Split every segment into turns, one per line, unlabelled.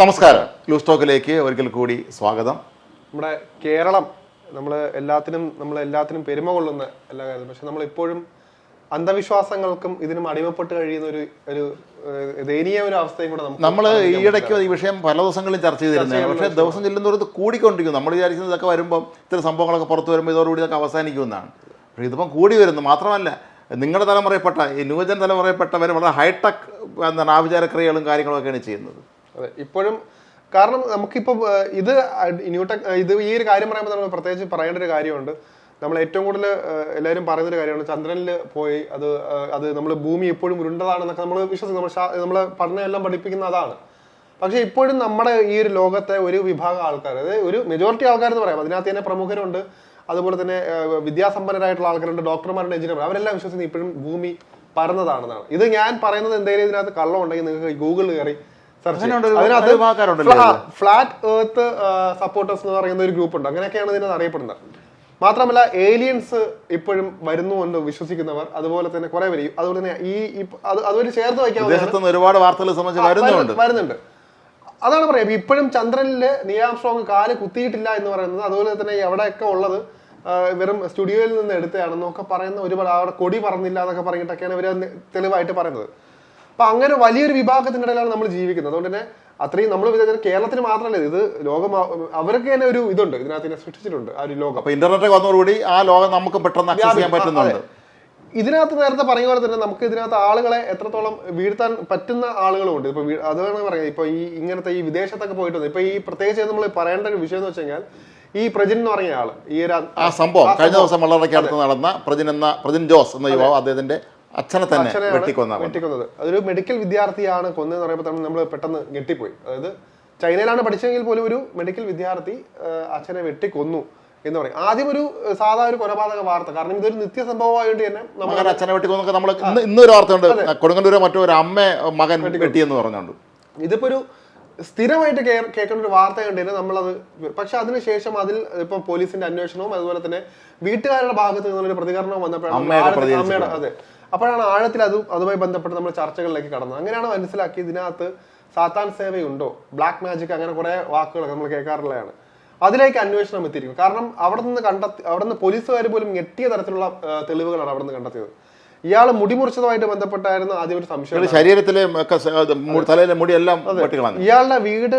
നമസ്കാരം. ന്യൂസ് ടോക്കിലേക്ക് ഒരിക്കൽ കൂടി സ്വാഗതം.
നമ്മുടെ കേരളം നമ്മൾ എല്ലാത്തിനും നമ്മൾ എല്ലാത്തിനും പെരുമ കൊള്ളുന്ന എല്ലാ കാര്യവും പക്ഷെ നമ്മൾ ഇപ്പോഴും അന്ധവിശ്വാസങ്ങൾക്കും ഇതിനും അടിമപ്പെട്ട് കഴിയുന്ന ഒരു ഒരു ദയനീയ ഒരു അവസ്ഥയും കൂടെ
നമ്മൾ ഈ ഇടയ്ക്ക് ഈ വിഷയം പല ദിവസങ്ങളിലും ചർച്ച ചെയ്തിരുന്നത് പക്ഷേ ദിവസം ചെല്ലുന്നവർ ഇത് കൂടിക്കൊണ്ടിരിക്കുന്നു. നമ്മൾ വിചാരിക്കുന്നത് ഇതൊക്കെ വരുമ്പോൾ ഇത്തരം സംഭവങ്ങളൊക്കെ പുറത്തു വരുമ്പോൾ ഇതോടുകൂടി ഇതൊക്കെ അവസാനിക്കുമെന്നാണ്. പക്ഷേ ഇതിപ്പം കൂടി വരുന്നു. മാത്രമല്ല നിങ്ങളുടെ തലമുറയിൽപ്പെട്ട ഈ ന്യൂജൻ തലമുറയിൽപ്പെട്ടവർ വളരെ ഹൈടെക് എന്താണ് ആഭിചാരക്രിയകളും കാര്യങ്ങളൊക്കെയാണ് ചെയ്യുന്നത്.
അതെ ഇപ്പോഴും കാരണം നമുക്കിപ്പോ ഇത് ന്യൂടെക് ഇത് ഈ ഒരു കാര്യം പറയുമ്പോൾ നമ്മൾ പ്രത്യേകിച്ച് പറയേണ്ട ഒരു കാര്യമുണ്ട്. നമ്മൾ ഏറ്റവും കൂടുതൽ എല്ലാവരും പറയുന്ന ഒരു കാര്യമാണ് ചന്ദ്രനിൽ പോയി അത് അത് നമ്മൾ ഭൂമി എപ്പോഴും ഉരുണ്ടതാണെന്നൊക്കെ നമ്മൾ വിശ്വസിക്കും നമ്മൾ നമ്മളെ പഠനമെല്ലാം പഠിപ്പിക്കുന്ന അതാണ്. പക്ഷെ ഇപ്പോഴും നമ്മുടെ ഈ ഒരു ലോകത്തെ ഒരു വിഭാഗം ആൾക്കാർ അതായത് ഒരു മെജോറിറ്റി ആൾക്കാർ എന്ന് പറയാം. അതിനകത്ത് തന്നെ പ്രമുഖരുണ്ട്. അതുപോലെ തന്നെ വിദ്യാസമ്പന്നരായിട്ടുള്ള ആൾക്കാരുണ്ട് ഡോക്ടർമാരുണ്ട് എഞ്ചിനീയർ അവരെല്ലാം വിശ്വസിക്കുന്നത് ഇപ്പോഴും ഭൂമി പരന്നതാണെന്നാണ്. ഇത് ഞാൻ പറയുന്നത് എന്തെങ്കിലും ഇതിനകത്ത് കള്ളം ഉണ്ടെങ്കിൽ നിങ്ങൾക്ക് ഗൂഗിളിൽ കയറി ഫ്ലാറ്റ് ഏർത്ത് സപ്പോർട്ടേഴ്സ് എന്ന് പറയുന്ന ഒരു ഗ്രൂപ്പ് ഉണ്ട് അങ്ങനെയൊക്കെയാണ് ഇതിനകത്ത് അറിയപ്പെടുന്നത്. മാത്രമല്ല ഏലിയൻസ് ഇപ്പോഴും വരുന്നു എന്ന് വിശ്വസിക്കുന്നവർ അതുപോലെ തന്നെ കുറെ പേര്. അതുപോലെ തന്നെ ഈ അതുപോലെ ചേർത്ത് വയ്ക്കാൻ
ഒരുപാട് വാർത്തകൾ സംബന്ധിച്ച് വരുന്നുണ്ട്.
വരുന്നുണ്ട് അതാണ് പറയാം ഇപ്പോഴും ചന്ദ്രനിൽ നീലാംസ്ട്രോങ് കാൽ കുത്തിയിട്ടില്ല എന്ന് പറയുന്നത് അതുപോലെ തന്നെ എവിടെയൊക്കെ ഉള്ളത് വെറും സ്റ്റുഡിയോയിൽ നിന്ന് എടുത്തതാണെന്നൊക്കെ പറയുന്ന ഒരുപാട് അവിടെ കൊടി പറഞ്ഞില്ല എന്നൊക്കെ പറഞ്ഞിട്ടൊക്കെയാണ് ഇവർ തെളിവായിട്ട് പറയുന്നത്. അപ്പൊ അങ്ങനെ വലിയൊരു വിഭാഗത്തിന്റെ ഇടയിലാണ് നമ്മൾ ജീവിക്കുന്നത്. അതുകൊണ്ട് തന്നെ അത്രയും നമ്മൾ വിചാരിച്ചത് കേരളത്തിന് മാത്രമല്ല ഇത് ലോകം അവർക്ക് തന്നെ ഒരു ഇതുണ്ട് ഇതിനകത്ത് തന്നെ സൃഷ്ടിച്ചിട്ടുണ്ട് ആ ഒരു ലോകം.
അപ്പോൾ ഇന്റർനെറ്റ് വന്നതോടുകൂടി ആ ലോകം നമുക്ക് പെട്ടെന്ന് ആക്സസ് ചെയ്യാൻ പറ്റുന്നുണ്ട്.
ഇതിനകത്ത് നേരത്തെ പറഞ്ഞ പോലെ തന്നെ നമുക്ക് ഇതിനകത്ത് ആളുകളെ എത്രത്തോളം വീഴ്ത്താൻ പറ്റുന്ന ആളുകളുമുണ്ട്. ഇപ്പൊ അതാണ് പറയുക ഇപ്പൊ ഈ ഇങ്ങനത്തെ ഈ വിദേശത്തൊക്കെ പോയിട്ടുണ്ട് ഇപ്പൊ ഈ പ്രത്യേകിച്ച് നമ്മൾ പറയേണ്ട ഒരു വിഷയം എന്ന് വെച്ച് കഴിഞ്ഞാൽ ഈ പ്രജിൻ എന്ന് പറഞ്ഞ ആൾ ഈ ഒരു
ആ സംഭവം. കഴിഞ്ഞ ദിവസം വളരെ അടുത്ത് നടന്ന പ്രജിൻ എന്ന പ്രജിൻ ജോസ് എന്ന യുവാവ് അദ്ദേഹത്തിന്റെ അച്ഛനെ തന്നെ
വെട്ടിക്കൊന്നത്. അതൊരു മെഡിക്കൽ വിദ്യാർത്ഥിയാണ് കൊന്നതെന്ന് പറയുമ്പോൾ തന്നെ നമ്മൾ പെട്ടെന്ന് ഞെട്ടിപ്പോയി. അതായത് ചൈനയിലാണ് പഠിച്ചതെങ്കിൽ പോലും ഒരു മെഡിക്കൽ വിദ്യാർത്ഥി അച്ഛനെ വെട്ടിക്കൊന്നു എന്ന് പറയും. ആദ്യം ഒരു സാധാ ഒരു കൊലപാതക വാർത്ത. കാരണം ഇതൊരു നിത്യ സംഭവമായതുകൊണ്ട് തന്നെ
മകൻ അച്ഛനെ വെട്ടിക്കൊന്നൊക്കെ നമ്മൾ ഇന്ന് ഇന്നൊരു വാർത്തയുണ്ട് കൊടുങ്ങല്ലൂരോ മറ്റോ ഒരു അമ്മ മകൻ വെട്ടിയെന്ന് പറഞ്ഞുകൊണ്ട്.
ഇതിപ്പോ ഒരു സ്ഥിരമായിട്ട് കേൾക്കുന്ന ഒരു വാർത്ത കണ്ടിട്ട് നമ്മളത് പക്ഷെ അതിനുശേഷം അതിൽ ഇപ്പം പോലീസിന്റെ അന്വേഷണവും അതുപോലെ തന്നെ വീട്ടുകാരുടെ ഭാഗത്ത് നിന്നൊരു പ്രതികരണവും വന്നപ്പോഴാണ്. അമ്മയുടെ അതെ. അപ്പോഴാണ് ആഴത്തിൽ അത് അതുമായി ബന്ധപ്പെട്ട് നമ്മൾ ചർച്ചകളിലേക്ക് കടന്നത്. അങ്ങനെയാണ് മനസ്സിലാക്കി ഇതിനകത്ത് സാത്താൻ സേവയുണ്ടോ? ബ്ലാക്ക് മാജിക് അങ്ങനെ കുറെ വാക്കുകളൊക്കെ നമ്മൾ കേൾക്കാറുള്ളതാണ്. അതിലേക്ക് അന്വേഷണം എത്തിയിരിക്കും കാരണം അവിടെ നിന്ന് കണ്ടെത്തി അവിടെ നിന്ന് പോലീസുകാർ പോലും ഞെട്ടിയ തരത്തിലുള്ള തെളിവുകളാണ് അവിടെ നിന്ന് കണ്ടെത്തിയത്. ഇയാൾ മുടി മുറിച്ചതുമായിട്ട് ബന്ധപ്പെട്ടായിരുന്നു ആദ്യം ഒരു സംശയം
ശരീരത്തിലെ തലയിലെ മുടിയെല്ലാം
ഇയാളുടെ വീട്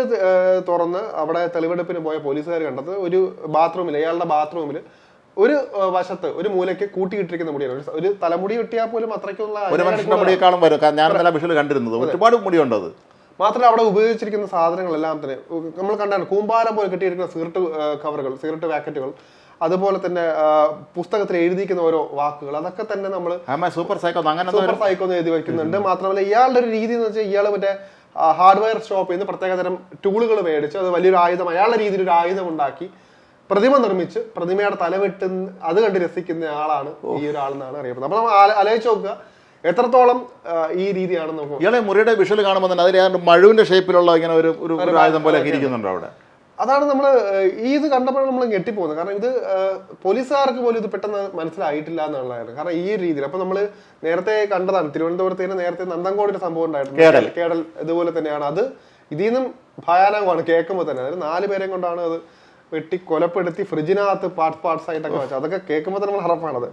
തുറന്ന് അവിടെ തെളിവെടുപ്പിന് പോയ പോലീസുകാർ കണ്ടത് ഒരു ബാത്റൂമിൽ ഇയാളുടെ ബാത്റൂമിൽ ഒരു വശത്ത് ഒരു മൂലയ്ക്ക് കൂട്ടിയിട്ടിരിക്കുന്ന മുടിയാണ്. ഒരു- തലമുടി വെട്ടിയാൽ പോലും അത്രയ്ക്കുള്ള
ഒരു മനുഷ്യന്റെ മുടിയേക്കാളും വരും. ഞാൻ നല്ല വിഷയിൽ കണ്ടിരുന്നത് ഒരുപാട് മുടിയുണ്ട് അത്
മാത്രമല്ല അവിടെ ഉപയോഗിച്ചിരിക്കുന്ന സാധനങ്ങളെല്ലാം തന്നെ നമ്മൾ കണ്ടാണ് കൂമ്പാരം പോലെ കിട്ടിയിരിക്കുന്ന സിഗരറ്റ് കവറുകൾ സിഗരറ്റ് പാക്കറ്റുകൾ അതുപോലെ തന്നെ പുസ്തകത്തിൽ എഴുതിയിരിക്കുന്ന ഓരോ വാക്കുകൾ അതൊക്കെ തന്നെ നമ്മൾ
സൂപ്പർ സൈക്കോ അങ്ങനെ
സൂപ്പർ സൈക്കോ എഴുതി വെക്കുന്നുണ്ട്. മാത്രമല്ല ഇയാളുടെ ഒരു രീതി എന്ന് വെച്ചാൽ ഇയാൾ മറ്റേ ഹാർഡ്വെയർ ഷോപ്പിൽ നിന്ന് പ്രത്യേകതരം ടൂളുകൾ മേടിച്ച് അത് വലിയൊരു ആയുധം അയാളുടെ രീതിയിൽ ഒരു ആയുധം ഉണ്ടാക്കി പ്രതിമ നിർമ്മിച്ച് പ്രതിമയുടെ തലവെട്ട് അത് കണ്ട് രസിക്കുന്ന ആളാണ് ഈ ഒരാളെന്നാണ് അറിയപ്പെടുന്നത്. അപ്പൊ നമ്മൾ ആല- ആലോചിച്ച് നോക്കുക എത്രത്തോളം ഈ രീതിയാണ് നോക്കുക
ഇയാളെ മുറിയുടെ വിഷൽ കാണുമ്പോൾ തന്നെ അതിൽ മഴുവിന്റെ ഷേപ്പിലുള്ള ഇങ്ങനെ ഒരു ഒരു ആയുധം പോലെ ഇരിക്കുന്നുണ്ടോ അവിടെ?
അതാണ് നമ്മൾ ഈ ഇത് കണ്ടപ്പോൾ നമ്മൾ ഞെട്ടിപ്പോകുന്നത്. കാരണം ഇത് പോലീസുകാർക്ക് പോലും ഇത് പെട്ടെന്ന് മനസ്സിലായിട്ടില്ല എന്നുള്ളതാണ്. കാരണം ഈ ഒരു രീതിയിൽ അപ്പൊ നമ്മൾ നേരത്തെ കണ്ടതാണ് തിരുവനന്തപുരത്ത് തന്നെ നേരത്തെ നന്ദൻകോടിന്റെ സംഭവം ഉണ്ടായിട്ടുണ്ട്.
കേടൽ.
കേടൽ ഇതുപോലെ തന്നെയാണ്. അത് ഇതിൽ നിന്നും ഭയാനകമാണ് കേൾക്കുമ്പോൾ തന്നെ. അതായത് നാല് പേരെയും കൊണ്ടാണ് അത് വെട്ടി കൊലപ്പെടുത്തി ഫ്രിഡ്ജിനകത്ത് പാർട്സ് പാർട്സ് ആയിട്ടൊക്കെ വെച്ചു. അതൊക്കെ കേൾക്കുമ്പോൾ നമ്മൾ ഹറപ്പാണത്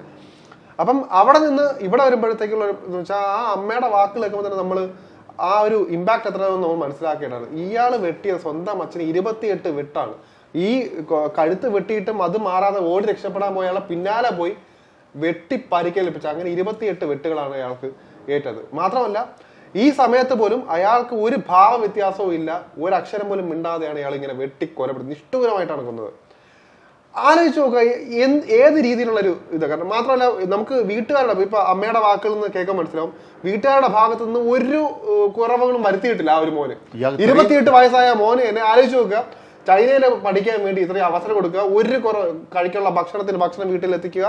അപ്പം അവിടെ നിന്ന് ഇവിടെ വരുമ്പോഴത്തേക്കുള്ള എന്ന് വെച്ചാൽ ആ അമ്മയുടെ വാക്ക് കേൾക്കുമ്പോൾ തന്നെ നമ്മൾ ആ ഒരു ഇമ്പാക്ട് എത്രയാണെന്ന് നമ്മൾ മനസ്സിലാക്കിയിട്ടാണ് ഇയാൾ വെട്ടിയ സ്വന്തം അച്ഛന് ഇരുപത്തിയെട്ട് വെട്ടാണ്. ഈ കഴുത്ത് വെട്ടിയിട്ടും അത് മാറാതെ ഓടി രക്ഷപ്പെടാൻ പോയ ആളെ പിന്നാലെ പോയി വെട്ടി പരിക്കേൽപ്പിച്ച. അങ്ങനെ ഇരുപത്തിയെട്ട് വെട്ടുകളാണ് അയാൾക്ക് ഏറ്റത്. മാത്രമല്ല ഈ സമയത്ത് പോലും അയാൾക്ക് ഒരു ഭാവ വ്യത്യാസവും ഇല്ല. ഒരു അക്ഷരം പോലും മിണ്ടാതെയാണ് അയാൾ ഇങ്ങനെ വെട്ടിക്കൊലപ്പെടുന്നത്. നിഷ്ഠൂരമായിട്ടാണ് കൊന്നത്. ആലോചിച്ച് നോക്കുക എന്ത് ഏത് രീതിയിലുള്ള ഒരു ഇത്? കാരണം മാത്രമല്ല നമുക്ക് വീട്ടുകാരുടെ ഇപ്പൊ അമ്മയുടെ വാക്കിൽ നിന്ന് കേൾക്കാൻ മനസ്സിലാവും. വീട്ടുകാരുടെ ഭാഗത്തു നിന്ന് ഒരു കുറവുകളും വരുത്തിയിട്ടില്ല ആ ഒരു മോന്. ഇരുപത്തിയെട്ട് വയസ്സായ മോന് എന്നെ ആലോചിച്ച് നോക്കുക ചൈനയിൽ പഠിക്കാൻ വേണ്ടി ഇത്രയും അവസരം കൊടുക്കുക ഒരു കുറവ് കഴിക്കാനുള്ള ഭക്ഷണത്തിന് ഭക്ഷണം വീട്ടിൽ എത്തിക്കുക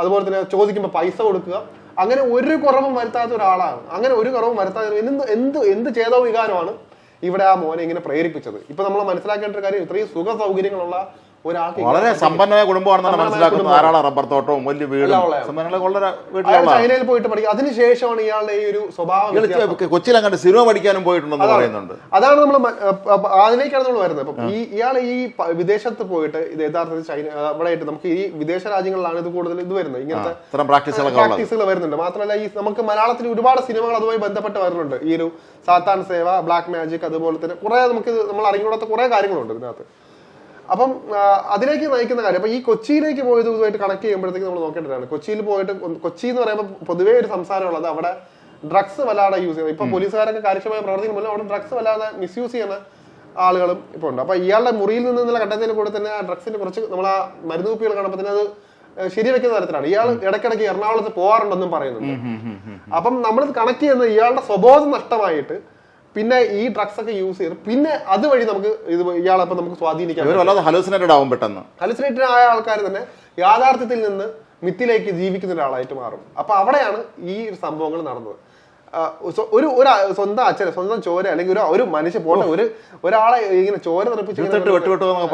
അതുപോലെ തന്നെ ചോദിക്കുമ്പോൾ പൈസ കൊടുക്കുക. അങ്ങനെ ഒരു കുറവും വരുത്താത്ത ഒരാളാണ്. അങ്ങനെ ഒരു കുറവും വരുത്താത്ത എന്ത് എന്ത് എന്ത് ചേതോ വികാരമാണ് ഇവിടെ ആ മോനെ ഇങ്ങനെ പ്രേരിപ്പിച്ചത്. ഇപ്പൊ നമ്മൾ മനസ്സിലാക്കേണ്ട ഒരു കാര്യം ഇത്രയും സുഖ സൗകര്യങ്ങളുള്ള ഒരാൾക്ക്
വളരെ സമ്പന്നമായ കുടുംബമാണെന്നാണ് മനസ്സിലാക്കുന്നത്. ധാരാളം റബ്ബർ തോട്ടവും വലിയ വീടും വളരെ വീട്ടിലുള്ള
ചൈനയിൽ പോയിട്ട് പഠിക്കും. അതിനുശേഷമാണ് ഇയാളുടെ ഈ ഒരു സ്വഭാവം.
കൊച്ചിയിൽ അങ്ങോട്ട് സിനിമ പഠിക്കാനും പോയിട്ടുണ്ടെന്ന് പറയുന്നുണ്ട്.
അതാണ് നമ്മൾ അതിലേക്കാണ് നമ്മൾ വരുന്നത്. അപ്പം ഈ ഇയാൾ ഈ വിദേശത്ത് പോയിട്ട് ഇത് യഥാർത്ഥത്തിൽ ചൈന അവിടെ ആയിട്ട് നമുക്ക് ഈ വിദേശ രാജ്യങ്ങളിലാണ് ഇത് കൂടുതൽ ഇത് വരുന്നത്. ഇങ്ങനത്തെ പ്രാക്ടീസുകൾ വരുന്നുണ്ട്. മാത്രമല്ല ഈ നമുക്ക് മലയാളത്തിൽ ഒരുപാട് സിനിമകൾ അതുമായി ബന്ധപ്പെട്ട് വരുന്നുണ്ട്. ഈ ഒരു സാത്താൻ സേവ ബ്ലാക്ക് മാജിക് അതുപോലെ തന്നെ കുറെ നമുക്ക് നമ്മൾ അറിഞ്ഞുകൂടാത്ത കുറെ കാര്യങ്ങളുണ്ട് ഇതിനകത്ത്. അപ്പം അതിലേക്ക് നയിക്കുന്ന കാര്യം അപ്പൊ ഈ കൊച്ചിയിലേക്ക് പോയത് ഇതുമായിട്ട് കണക്ട് ചെയ്യുമ്പോഴത്തേക്ക് നമ്മൾ നോക്കേണ്ടതാണ്. കൊച്ചിയിൽ പോയിട്ട് കൊച്ചി എന്ന് പറയുമ്പോൾ പൊതുവേ ഒരു സംസാരമുള്ളത് അവിടെ ഡ്രഗ്സ് വല്ലാതെ യൂസ് ചെയ്യുന്നത്. ഇപ്പൊ പോലീസുകാരൊക്കെ കാര്യക്ഷമമായി പ്രവർത്തിക്കുമ്പോൾ അവിടെ ഡ്രഗ്സ് വല്ലാതെ മിസ്യൂസ് ചെയ്യുന്ന ആളുകളും ഇപ്പൊ ഉണ്ട്. അപ്പൊ ഇയാളുടെ മുറിയിൽ നിന്നുള്ള കണ്ടെത്തിയതിന് കൂടെ തന്നെ ആ ഡ്രഗ്സിന്റെ കുറച്ച് നമ്മൾ ആ മരുന്ന് കുപ്പികൾ കാണുമ്പോൾ തന്നെ അത് ശരി ശരിവെക്കുന്ന തരത്തിലാണ്. ഇയാൾ ഇടയ്ക്കിടയ്ക്ക് എറണാകുളത്ത് പോകാറുണ്ടെന്നും പറയുന്നുണ്ട്. അപ്പം നമ്മൾ കണക്ട് ചെയ്യുന്നത് ഇയാളുടെ സ്വബോധം നഷ്ടമായിട്ട് പിന്നെ ഈ ഡ്രഗ്സ് ഒക്കെ യൂസ് ചെയ്ത് പിന്നെ അതുവഴി നമുക്ക് ഇത് ഇയാളെ നമുക്ക് സ്വാധീനിക്കാം
ഇവർ വല്ലാതെ ഹലൂസിനേറ്റഡ് ആവും പെട്ടെന്ന്.
ഹലുസിനേറ്റഡ് ആയ ആൾക്കാർ തന്നെ യാഥാർത്ഥ്യത്തിൽ നിന്ന് മിത്തിലേക്ക് ജീവിക്കുന്ന ഒരാളായിട്ട് മാറും. അപ്പൊ അവിടെയാണ് ഈ സംഭവങ്ങൾ നടന്നത്. ഒരു ഒരു സ്വന്തം അച്ഛനെ സ്വന്തം ചോര അല്ലെങ്കിൽ ഒരു ഒരു മനുഷ്യ പോട്ടെ ഒരു ഒരാളെ ഇങ്ങനെ ചോര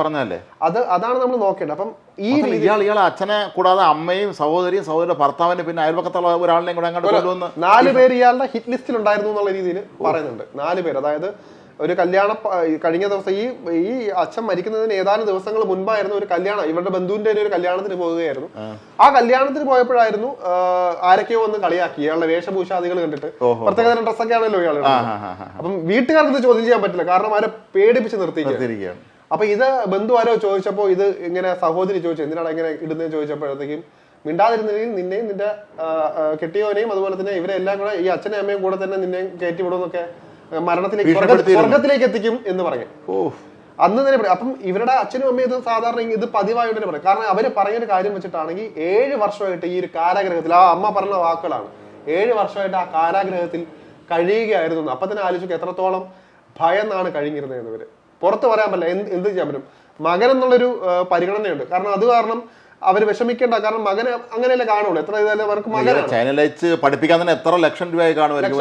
പറഞ്ഞല്ലേ
അത് അതാണ് നമ്മൾ നോക്കേണ്ടത്. അപ്പം ഈ
ഇയാൾ ഇയാളെ അച്ഛനെ കൂടാതെ അമ്മയും സഹോദരിയും സഹോദര ഭർത്താവിന്റെ പിന്നെ അയൽപക്കത്തുള്ള ഒരാളിനെയും കൂടെ അങ്ങോട്ട് കൊണ്ടുവന്ന്
നാല് പേര് ഇയാളുടെ ഹിറ്റ് ലിസ്റ്റിൽ ഉണ്ടായിരുന്നു എന്നുള്ള രീതിയിൽ പറയുന്നുണ്ട്. നാല് പേര്. അതായത് ഒരു കല്യാണ കഴിഞ്ഞ ദിവസം ഈ ഈ അച്ഛൻ മരിക്കുന്നതിന് ഏതാനും ദിവസങ്ങൾ മുൻപായിരുന്നു ഒരു കല്യാണം. ഇവരുടെ ബന്ധുവിന്റെ ഒരു കല്യാണത്തിന് പോവുകയായിരുന്നു. ആ. കല്യാണത്തിന് പോയപ്പോഴായിരുന്നു ആരൊക്കെയോ ഒന്ന് കളിയാക്കി. ഇയാളുടെ വേഷഭൂഷാദികൾ കണ്ടിട്ട്. പ്രത്യേകതരം ഡ്രസ്സൊക്കെ ആണല്ലോ ഇയാൾ. അപ്പം വീട്ടുകാർക്ക് ഇത് ചോദ്യം ചെയ്യാൻ പറ്റില്ല. കാരണം അവരെ പേടിപ്പിച്ച്
നിർത്തിയിരിക്കുകയാണ്.
അപ്പൊ ഇത് ബന്ധു ആരോ ചോദിച്ചപ്പോ ഇത് ഇങ്ങനെ സഹോദരി ചോദിച്ചു എന്തിനാണ് ഇങ്ങനെ ഇടുന്നത്? ചോദിച്ചപ്പോഴത്തേക്കും മിണ്ടാതിരുന്നെങ്കിൽ നിന്നെയും നിന്റെ കെട്ടിയവനെയും അതുപോലെ തന്നെ ഇവരെല്ലാം കൂടെ ഈ അച്ഛനെയും അമ്മയും കൂടെ തന്നെ നിന്നെയും കയറ്റി വിടുമെന്നൊക്കെ മരണത്തിലേക്ക്. എത്തിക്കും എന്ന് പറഞ്ഞു. അന്ന് തന്നെ പറയും. അപ്പം ഇവരുടെ അച്ഛനും അമ്മയും ഇത് സാധാരണ ഇത് പതിവായിട്ട് തന്നെ പറയും. കാരണം അവർ പറയുന്ന കാര്യം വെച്ചിട്ടാണെങ്കിൽ ഏഴ് വർഷമായിട്ട് ഈ ഒരു കാരാഗ്രഹത്തിൽ ആ അമ്മ പറഞ്ഞ വാക്കുകളാണ്. ഏഴ് വർഷമായിട്ട് ആ കാരാഗ്രഹത്തിൽ കഴിയുകയായിരുന്നു. അപ്പൊ തന്നെ ആലോചിക്കും എത്രത്തോളം ഭയന്നാണ് കഴിഞ്ഞിരുന്നത് ഇവർ. പുറത്ത് പറയാൻ പറ്റില്ല. എന്ത് എന്ത് ചെയ്യാൻ പറ്റും? മകൻ എന്നുള്ളൊരു പരിഗണനയുണ്ട്. കാരണം അത് കാരണം അവർ വിഷമിക്കേണ്ട. കാരണം മകന് അങ്ങനെയല്ലേ കാണുള്ളൂ. എത്ര ഇതായാലും അവർക്ക് മകനാണ്
ചൈനലൈസ് പഠിപ്പിക്കാൻ തന്നെ എത്ര ലക്ഷം രൂപയായി കാണുമായിരിക്കും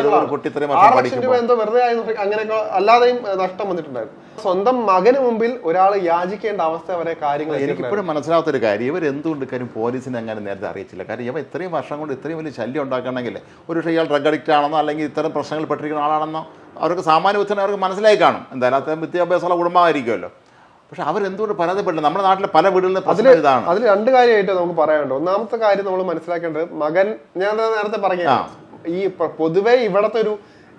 ആറ് ലക്ഷം രൂപ എന്തോ വെറുതെ ആയി എന്ന് അങ്ങനെയൊക്കെ അല്ലാതെയും നഷ്ടം വന്നിട്ടുണ്ടായിരുന്നു. സ്വന്തം മകന് മുമ്പിൽ ഒരാൾ യാചിക്കേണ്ട അവസ്ഥ വരെ കാര്യങ്ങൾ
എനിക്ക് മനസ്സിലാവാത്ത ഒരു കാര്യം ഇവർ എന്തുകൊണ്ട് കാര്യം പോലീസിനെ അങ്ങനെ നേരത്തെ അറിയിച്ചില്ല? കാര്യം ഇവ ഇത്രയും വർഷം കൊണ്ട് ഇത്രയും വലിയ ശല്യം ഉണ്ടാക്കണമെങ്കിൽ ഒരു പക്ഷേ ഇയാൾ ഡ്രഗ് അഡിക്റ്റ് ആണെന്നോ അല്ലെങ്കിൽ ഇത്തരം പ്രശ്നങ്ങൾ പെട്ടിരിക്കുന്ന ആളാണെന്നോ അവർക്ക് സാമാന്യ ബുദ്ധിനെ അവർക്ക് മനസ്സിലായി കാണും. എന്തായാലും അത്തരം വിദ്യാഭ്യാസമുള്ള കുടുംബമായിരിക്കുമല്ലോ. പക്ഷെ അവരെന്തുകൊണ്ട് പരാതിപ്പെടില്ല നമ്മുടെ നാട്ടിലെ പല വീടുകളിലും പ്രശ്നം ഇതാണ്.
അതിൽ രണ്ട് കാര്യമായിട്ട് നമുക്ക് പറയാനുണ്ട്. ഒന്നാമത്തെ കാര്യം നമ്മൾ മനസ്സിലാക്കേണ്ടത് മകൻ ഞാൻ നേരത്തെ പറഞ്ഞ ഈ പൊതുവെ ഇവിടത്തെ ഒരു